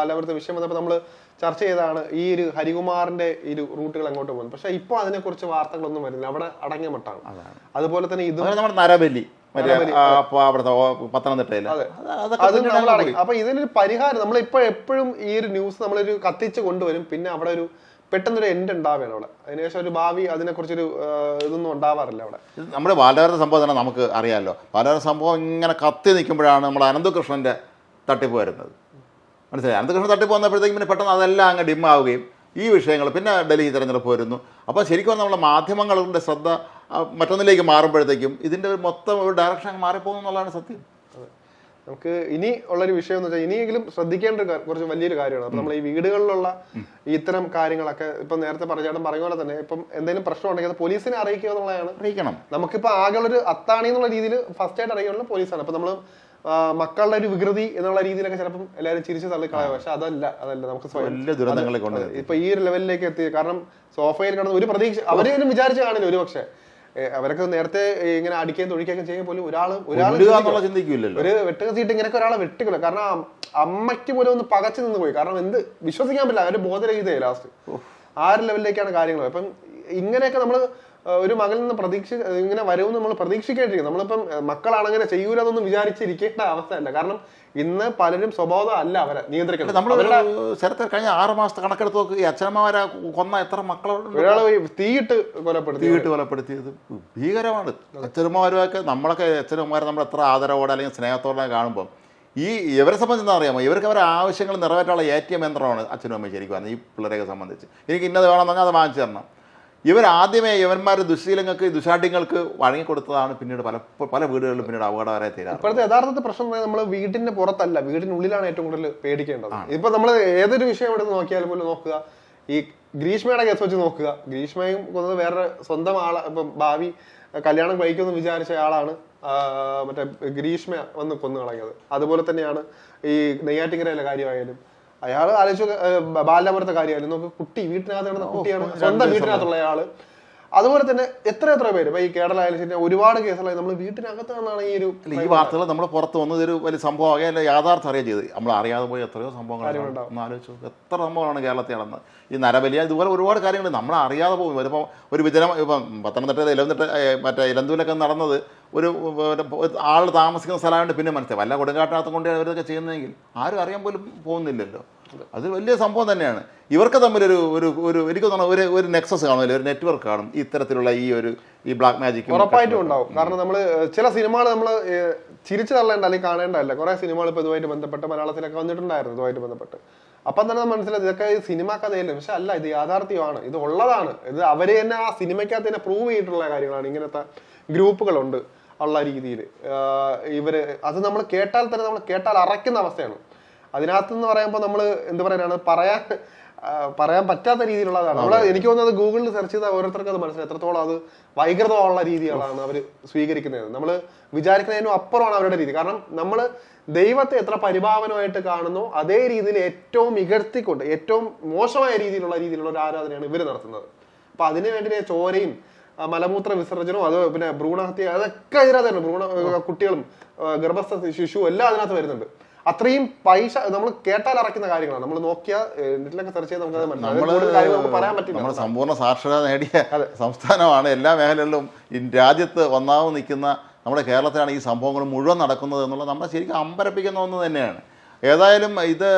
വന്നപ്പോൾ നമ്മൾ ചർച്ച ചെയ്താണ് ഈ ഒരു ഹരികുമാറിന്റെ ഈ ഒരു റൂട്ടുകൾ അങ്ങോട്ട് പോകുന്നത്. പക്ഷെ ഇപ്പോൾ അതിനെക്കുറിച്ച് വാർത്തകളൊന്നും വരുന്നില്ല. അവിടെ അടങ്ങിയ മട്ടാണ്. അതുപോലെ തന്നെ ഇത്
നമ്മുടെ നരബലി. പത്തനംതിട്ടയിൽ.
അതെ. നമ്മൾ അടങ്ങി അപ്പൊ ഇതിനൊരു പരിഹാരം നമ്മൾ ഇപ്പൊ എപ്പോഴും ഈ ഒരു ന്യൂസ് നമ്മളൊരു കത്തിച്ച് കൊണ്ടുവരും. പിന്നെ അവിടെ ഒരു പെട്ടെന്നൊരു എൻഡ് ഉണ്ടാവുകയാണ് അവിടെ. അതിനുശേഷം ഒരു ഭാവി അതിനെക്കുറിച്ചൊരു ഇതൊന്നും ഉണ്ടാവാറില്ല അവിടെ.
നമ്മുടെ ബാലകാര സംഭവം തന്നെ നമുക്ക് അറിയാമല്ലോ ബാലകാര സംഭവം ഇങ്ങനെ കത്തി നിൽക്കുമ്പോഴാണ് നമ്മൾ അനന്തകൃഷ്ണന്റെ തട്ടിപ്പ് വരുന്നത്. മനസ്സിലായി? അനന്തകൃഷ്ണൻ തട്ടിപ്പ് വന്നപ്പോഴത്തേക്കും പിന്നെ പെട്ടെന്ന് അതെല്ലാം അങ്ങ് ഡിമ്മാവുകയും ഈ വിഷയങ്ങൾ പിന്നെ ഡൽഹി തെരഞ്ഞെടുപ്പ് വരുന്നു. അപ്പോൾ ശരിക്കും നമ്മുടെ മാധ്യമങ്ങളുടെ ശ്രദ്ധ മറ്റൊന്നിലേക്ക് മാറുമ്പോഴത്തേക്കും ഇതിന്റെ ഒരു മൊത്തം ഒരു ഡയറക്ഷൻ മാറിപ്പോകുന്നു എന്നുള്ളതാണ് സത്യം.
നമുക്ക് ഇനി ഉള്ള ഒരു വിഷയം എന്ന് വെച്ചാൽ ഇനിയെങ്കിലും ശ്രദ്ധിക്കേണ്ട കുറച്ച് വലിയൊരു കാര്യമാണ്. അപ്പൊ നമ്മൾ ഈ വീടുകളിലുള്ള ഇത്തരം കാര്യങ്ങളൊക്കെ ഇപ്പൊ നേരത്തെ പറഞ്ഞാലും പറഞ്ഞ പോലെ തന്നെ ഇപ്പം എന്തെങ്കിലും പ്രശ്നം ഉണ്ടെങ്കിൽ അത് പോലീസിനെ അറിയിക്കുക എന്നുള്ളതാണ്.
അറിയിക്കണം.
നമുക്കിപ്പോ ആകെയുള്ളൊരു അത്താണി എന്നുള്ള രീതിയിൽ ഫസ്റ്റ് ആയിട്ട് അറിയാനുള്ള പോലീസാണ്. അപ്പൊ നമ്മൾ ആ, മക്കളുടെ ഒരു വികൃതി എന്നുള്ള രീതിയിലൊക്കെ ചിലപ്പം എല്ലാവരും ചിരിച്ചു തള്ളിക്കളയാം. പക്ഷെ അതല്ല അതല്ല. നമുക്ക് സ്വയം. ഇപ്പൊ ഈ ഒരു ലെവലിലേക്ക് എത്തി. കാരണം സോഫയിൽ കിടന്ന് ഒരു പ്രതീക്ഷ അവരെയും വിചാരിച്ചു കാണില്ല ഒരു പക്ഷേ അവരൊക്കെ നേരത്തെ ഇങ്ങനെ അടിക്കുകയും തൊഴിക്കുകയും ചെയ്യുമ്പോൾ പോലും ഒരാൾ ഒരാൾ
ചിന്തിക്കില്ലല്ലോ?
ഒരു വെട്ടുക സീറ്റ് ഇങ്ങനെയൊക്കെ ഒരാളെ വെട്ടിക്കില്ല. കാരണം അമ്മയ്ക്ക് പോലും ഒന്ന് പകച്ചു നിന്ന് പോയി. കാരണം എന്ത്? വിശ്വസിക്കാൻ പറ്റില്ല. അവർ ബോധരഹിതയായി ലാസ്റ്റ്. ആ ഒരു ലെവലിലേക്കാണ് കാര്യങ്ങൾ. അപ്പം ഇങ്ങനെയൊക്കെ നമ്മൾ ഒരു മകളിൽ നിന്ന് പ്രതീക്ഷ ഇങ്ങനെ വരുമെന്ന് നമ്മൾ പ്രതീക്ഷിക്കേണ്ടിരിക്കും. നമ്മളിപ്പം മക്കളാണങ്ങനെ മക്കളാണ് അങ്ങനെ ചെയ്യൂലെന്നൊന്നും വിചാരിച്ചിരിക്കേണ്ട അവസ്ഥയല്ല. കാരണം ഇന്ന് പലരും സ്വഭാവം അല്ല അവരെ നിയന്ത്രിക്കുന്നത്.
നമ്മൾ ശരത്തെ കഴിഞ്ഞ ആറ് മാസത്തെ കണക്കെടുത്ത് നോക്ക്. ഈ അച്ഛനമ്മമാരെ കൊന്ന എത്ര മക്കളുണ്ട്
ഒരാളെ തീയിട്ട് കൊലപ്പെടുത്തി.
തീയിട്ട് കൊലപ്പെടുത്തിയത്. ഭീകരമാണ്. അച്ഛനമ്മമാരുമൊക്കെ നമ്മളൊക്കെ അച്ഛനമ്മമാരെ നമ്മൾ എത്ര ആദരവോടെ അല്ലെങ്കിൽ സ്നേഹത്തോടെ കാണുമ്പോൾ ഈ ഇവരെ സംബന്ധിച്ച് എന്താ അറിയാമോ? ഇവർക്ക് അവരുടെ ആവശ്യങ്ങൾ നിറവേറ്റാനുള്ള എ ടി എം യന്ത്രമാണ് അച്ഛനും അമ്മയും ശരിക്കും പറഞ്ഞത് ഈ പിള്ളേരെയൊക്കെ സംബന്ധിച്ച്. എനിക്ക് ഇന്നത് വേണമെന്ന് അത് വാങ്ങിച്ചു തരണം. ഇവർ ആദ്യമേ ഇവന്മാർ ദുശീലങ്ങൾക്ക് ദുശാഠ്യങ്ങൾക്ക് വഴങ്ങിക്കൊടുത്തതാണ് പിന്നീട് പല പല വീടുകളിലും പിന്നീട് അപകടകരമായി തീരാറ്.
ഇപ്പോഴത്തെ യഥാർത്ഥ പ്രശ്നം നമ്മൾ വീടിന്റെ പുറത്തല്ല വീടിനുള്ളിലാണ് ഏറ്റവും കൂടുതൽ പേടിക്കേണ്ടത്. ഇപ്പൊ നമ്മൾ ഏതൊരു വിഷയം എടുത്ത് നോക്കിയാലും പോലും നോക്കുക. ഈ ഗ്രീഷ്മയുടെ കേസ് വെച്ച് നോക്കുക. ഗ്രീഷ്മയും കൊന്നത് വേറെ സ്വന്തം ആളെ ഇപ്പം ഭാവി കല്യാണം കഴിക്കുമെന്ന് വിചാരിച്ച ആളാണ് മറ്റേ ഗ്രീഷ്മ വന്ന് കൊന്നു കളഞ്ഞത് അതുപോലെ തന്നെയാണ് ഈ നെയ്യാറ്റിങ്കരയിലെ കാര്യമായാലും അയാൾ ആലോചിച്ചു ബാലപുരത്തെ കാര്യമായാലും നമുക്ക് കുട്ടി വീട്ടിനകത്ത് കിടന്ന കുട്ടിയാണ് സ്വന്തം വീട്ടിനകത്തുള്ള ആൾ. അതുപോലെ തന്നെ എത്ര എത്ര പേര്? ഈ കേരളായാലും ശരി ഒരുപാട് കേസുകളായി നമ്മൾ വീട്ടിനകത്ത് നിന്നാണ് ഈ ഒരു
ഈ വാർത്തകൾ നമ്മൾ പുറത്ത് വന്നത് ഒരു വലിയ സംഭവം അല്ല യാഥാർത്ഥ്യം അറിയാൻ ചെയ്ത്. നമ്മൾ അറിയാതെ പോയി എത്രയോ സംഭവങ്ങൾ ഒന്ന് ആലോചിച്ചു എത്ര സംഭവമാണ് കേരളത്തിൽ നടന്നത് ഈ നരബലിയ ഇതുപോലെ ഒരുപാട് കാര്യങ്ങൾ നമ്മൾ അറിയാതെ പോകും. ഇതിപ്പോൾ ഒരു വിജനം ഇപ്പം പത്തനംതിട്ട ഇലവന്നിട്ട് മറ്റേ ഇലന്തൂരിലൊക്കെ നടന്നത് ഒരു ആൾ താമസിക്കുന്ന സ്ഥലമായിട്ട് പിന്നെ മനസ്സിലായി. വല്ല കൊടുങ്കാട്ടിനകത്ത് കൊണ്ട് അവരൊക്കെ ചെയ്യുന്നതെങ്കിൽ ആരും അറിയാൻ പോലും പോകുന്നില്ലല്ലോ. അത് വലിയ സംഭവം തന്നെയാണ്. ഇവർക്ക് തമ്മിലൊരു ഒരു ഒരു എനിക്ക് തോന്നുന്നു ഒരു ഒരു നെക്സസ് കാണുമല്ലോ ഒരു നെറ്റ്വർക്ക് കാണും ഇത്തരത്തിലുള്ള ഈ ഒരു ഈ ബ്ലാക്ക് മാജിക്
ഉറപ്പായിട്ടും ഉണ്ടാവും. കാരണം നമ്മൾ ചില സിനിമകൾ നമ്മൾ ചിരിച്ചു തള്ളേണ്ട അല്ലെങ്കിൽ കാണേണ്ടതല്ല. കുറെ സിനിമകൾ ഇപ്പോൾ ഇതുമായിട്ട് ബന്ധപ്പെട്ട് മലയാളത്തിലൊക്കെ വന്നിട്ടുണ്ടായിരുന്നു ഇതുമായിട്ട് ബന്ധപ്പെട്ട്. അപ്പം തന്നെ മനസ്സിലായി ഇതൊക്കെ ഈ സിനിമ കഥയല്ലേ പക്ഷെ അല്ല ഇത് യാഥാർത്ഥ്യമാണ്. ഇത് ഉള്ളതാണ്. ഇത് അവരെ തന്നെ ആ സിനിമയ്ക്കകത്ത് തന്നെ പ്രൂവ് ചെയ്തിട്ടുള്ള കാര്യങ്ങളാണ് ഇങ്ങനത്തെ ഗ്രൂപ്പുകളുണ്ട് ഉള്ള രീതിയിൽ ഇവർ അത് നമ്മൾ കേട്ടാൽ തന്നെ നമ്മൾ കേട്ടാൽ അറയ്ക്കുന്ന അവസ്ഥയാണ്. അതിനകത്ത് എന്ന് പറയുമ്പോൾ നമ്മൾ എന്ത് പറയാനാണ് പറയാൻ പറയാൻ പറ്റാത്ത രീതിയിലുള്ളതാണ്. നമ്മൾ എനിക്ക് തോന്നുന്നത് ഗൂഗിളിൽ സെർച്ച് ചെയ്താൽ ഓരോരുത്തർക്കും അത് മനസ്സിലായി എത്രത്തോളം അത് വൈകൃതമുള്ള രീതികളാണ് അവർ സ്വീകരിക്കുന്നത് നമ്മൾ വിചാരിക്കുന്നതിനും അപ്പുറമാണ് അവരുടെ രീതി. കാരണം നമ്മൾ ദൈവത്തെ എത്ര പരിഭാവനമായിട്ട് കാണുന്നു അതേ രീതിയിൽ ഏറ്റവും ഇകഴ്ത്തിക്കൊണ്ട് ഏറ്റവും മോശമായ രീതിയിലുള്ള രീതിയിലുള്ള ഒരു ആരാധനയാണ് ഇവർ നടത്തുന്നത്. അപ്പൊ അതിനു വേണ്ടി ചോരയും മലമൂത്ര വിസർജനവും അത് പിന്നെ ഭ്രൂണഹത്യ അതൊക്കെ അതിനകത്ത് തന്നെ ഭ്രൂണ കുട്ടികളും ഗർഭസ്ഥ ശിശു എല്ലാം അതിനകത്ത് വരുന്നുണ്ട്. അത്രയും പൈസ നമ്മൾ കേട്ടാൽ അറക്കുന്ന കാര്യങ്ങളാണ്. നമ്മൾ നോക്കിയാൽ നെറ്റിലൊക്കെ സെർച്ച് ചെയ്ത് നമുക്ക് മനസ്സിലാവും. പറയാൻ പറ്റില്ല.
നമ്മൾ സമ്പൂർണ സാക്ഷരത നേടിയ സംസ്ഥാനമാണ് എല്ലാ മേഖലകളിലും രാജ്യത്ത് ഒന്നാമത് നിൽക്കുന്ന നമ്മുടെ കേരളത്തിലാണ് ഈ സംഭവങ്ങൾ മുഴുവൻ നടക്കുന്നത് എന്നുള്ളത് നമ്മളെ ശരിക്കും അമ്പരപ്പിക്കുന്ന ഒന്ന് തന്നെയാണ്. ഏതായാലും ഇത്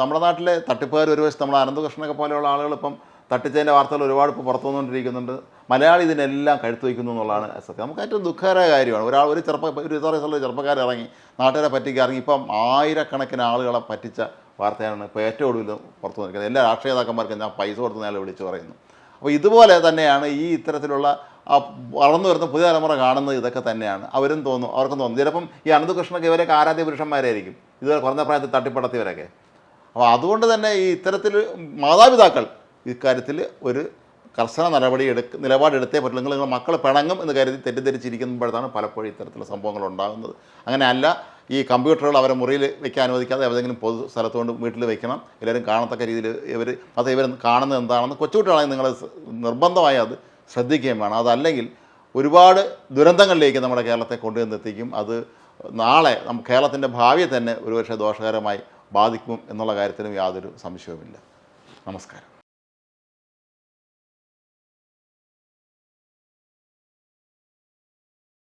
നമ്മുടെ നാട്ടിലെ തട്ടിപ്പുകാർ ഒരു വശത്ത് നമ്മൾ അനന്തകൃഷ്ണനൊക്കെ പോലെയുള്ള ആളുകൾ ഇപ്പം തട്ടിച്ചതിന്റെ വാർത്തകൾ ഒരുപാട് ഇപ്പോൾ പുറത്തു വന്നുകൊണ്ടിരിക്കുന്നുണ്ട്. മലയാളി ഇതിനെല്ലാം കഴുത്ത് വയ്ക്കുന്നു എന്നുള്ളതാണ് സത്യം. നമുക്ക് ഏറ്റവും ദുഃഖകരമായ കാര്യമാണ്. ഒരാൾ ഒരു ചെറുപ്പ ഒരു ഇത്ര ചെറുപ്പക്കാർ ഇറങ്ങി നാട്ടുകാരെ പറ്റിക്ക് ഇറങ്ങി. ഇപ്പം ആയിരക്കണക്കിന് ആളുകളെ പറ്റിച്ച വാർത്തയാണ് ഇപ്പോൾ ഏറ്റവും ഒടുവിൽ പുറത്തു നിൽക്കുന്നത് എല്ലാ രാഷ്ട്രീയ നേതാക്കന്മാർക്കും ഞാൻ പൈസ കൊടുത്ത് നേരെ വിളിച്ചു പറയുന്നു. അപ്പോൾ ഇതുപോലെ തന്നെയാണ് ഈ ഇത്തരത്തിലുള്ള ആ വളർന്നു വരുന്ന പുതിയ തലമുറ കാണുന്നത് ഇതൊക്കെ തന്നെയാണ്. അവരും തോന്നും അവർക്കും തോന്നും. ചിലപ്പം ഈ അനന്തകൃഷ്ണൊക്കെ ഇവരൊക്കെ ആരാധ്യ പുരുഷന്മാരായിരിക്കും. ഇതുവരെ കുറഞ്ഞ പ്രായത്തിൽ തട്ടിപ്പടത്തിയവരൊക്കെ. അപ്പോൾ അതുകൊണ്ട് തന്നെ ഈ ഇത്തരത്തിൽ മാതാപിതാക്കൾ ഇക്കാര്യത്തിൽ ഒരു കർശന നടപടി എടുക്ക നിലപാടെടുത്തേ പറ്റുള്ളൂ നിങ്ങൾ നിങ്ങളുടെ മക്കൾ പിണങ്ങും എന്ന് കരുതി തെറ്റിദ്ധരിച്ചിരിക്കുമ്പോഴാണ് പലപ്പോഴും ഇത്തരത്തിലുള്ള സംഭവങ്ങൾ ഉണ്ടാകുന്നത്. അങ്ങനെയല്ല ഈ കമ്പ്യൂട്ടറുകൾ അവരെ മുറിയിൽ വെക്കാൻ അനുവദിക്കാതെ ഏതെങ്കിലും പൊതു സ്ഥലത്തുകൊണ്ട് വീട്ടിൽ വെക്കണം. എല്ലാവരും കാണത്തക്ക രീതിയിൽ ഇവർ അത് ഇവർ കാണുന്നത് എന്താണെന്ന് കൊച്ചുകുട്ടികളാണെങ്കിൽ നിങ്ങൾ നിർബന്ധമായി അത് ശ്രദ്ധിക്കുകയും വേണം. അതല്ലെങ്കിൽ ഒരുപാട് ദുരന്തങ്ങളിലേക്ക് നമ്മുടെ കേരളത്തെ കൊണ്ടുവന്നെത്തിക്കും. അത് നാളെ നമ്മൾ കേരളത്തിന്റെ ഭാവിയെ തന്നെ ഒരുപക്ഷെ ദോഷകരമായി ബാധിക്കും എന്നുള്ള കാര്യത്തിലും യാതൊരു സംശയവുമില്ല. നമസ്കാരം.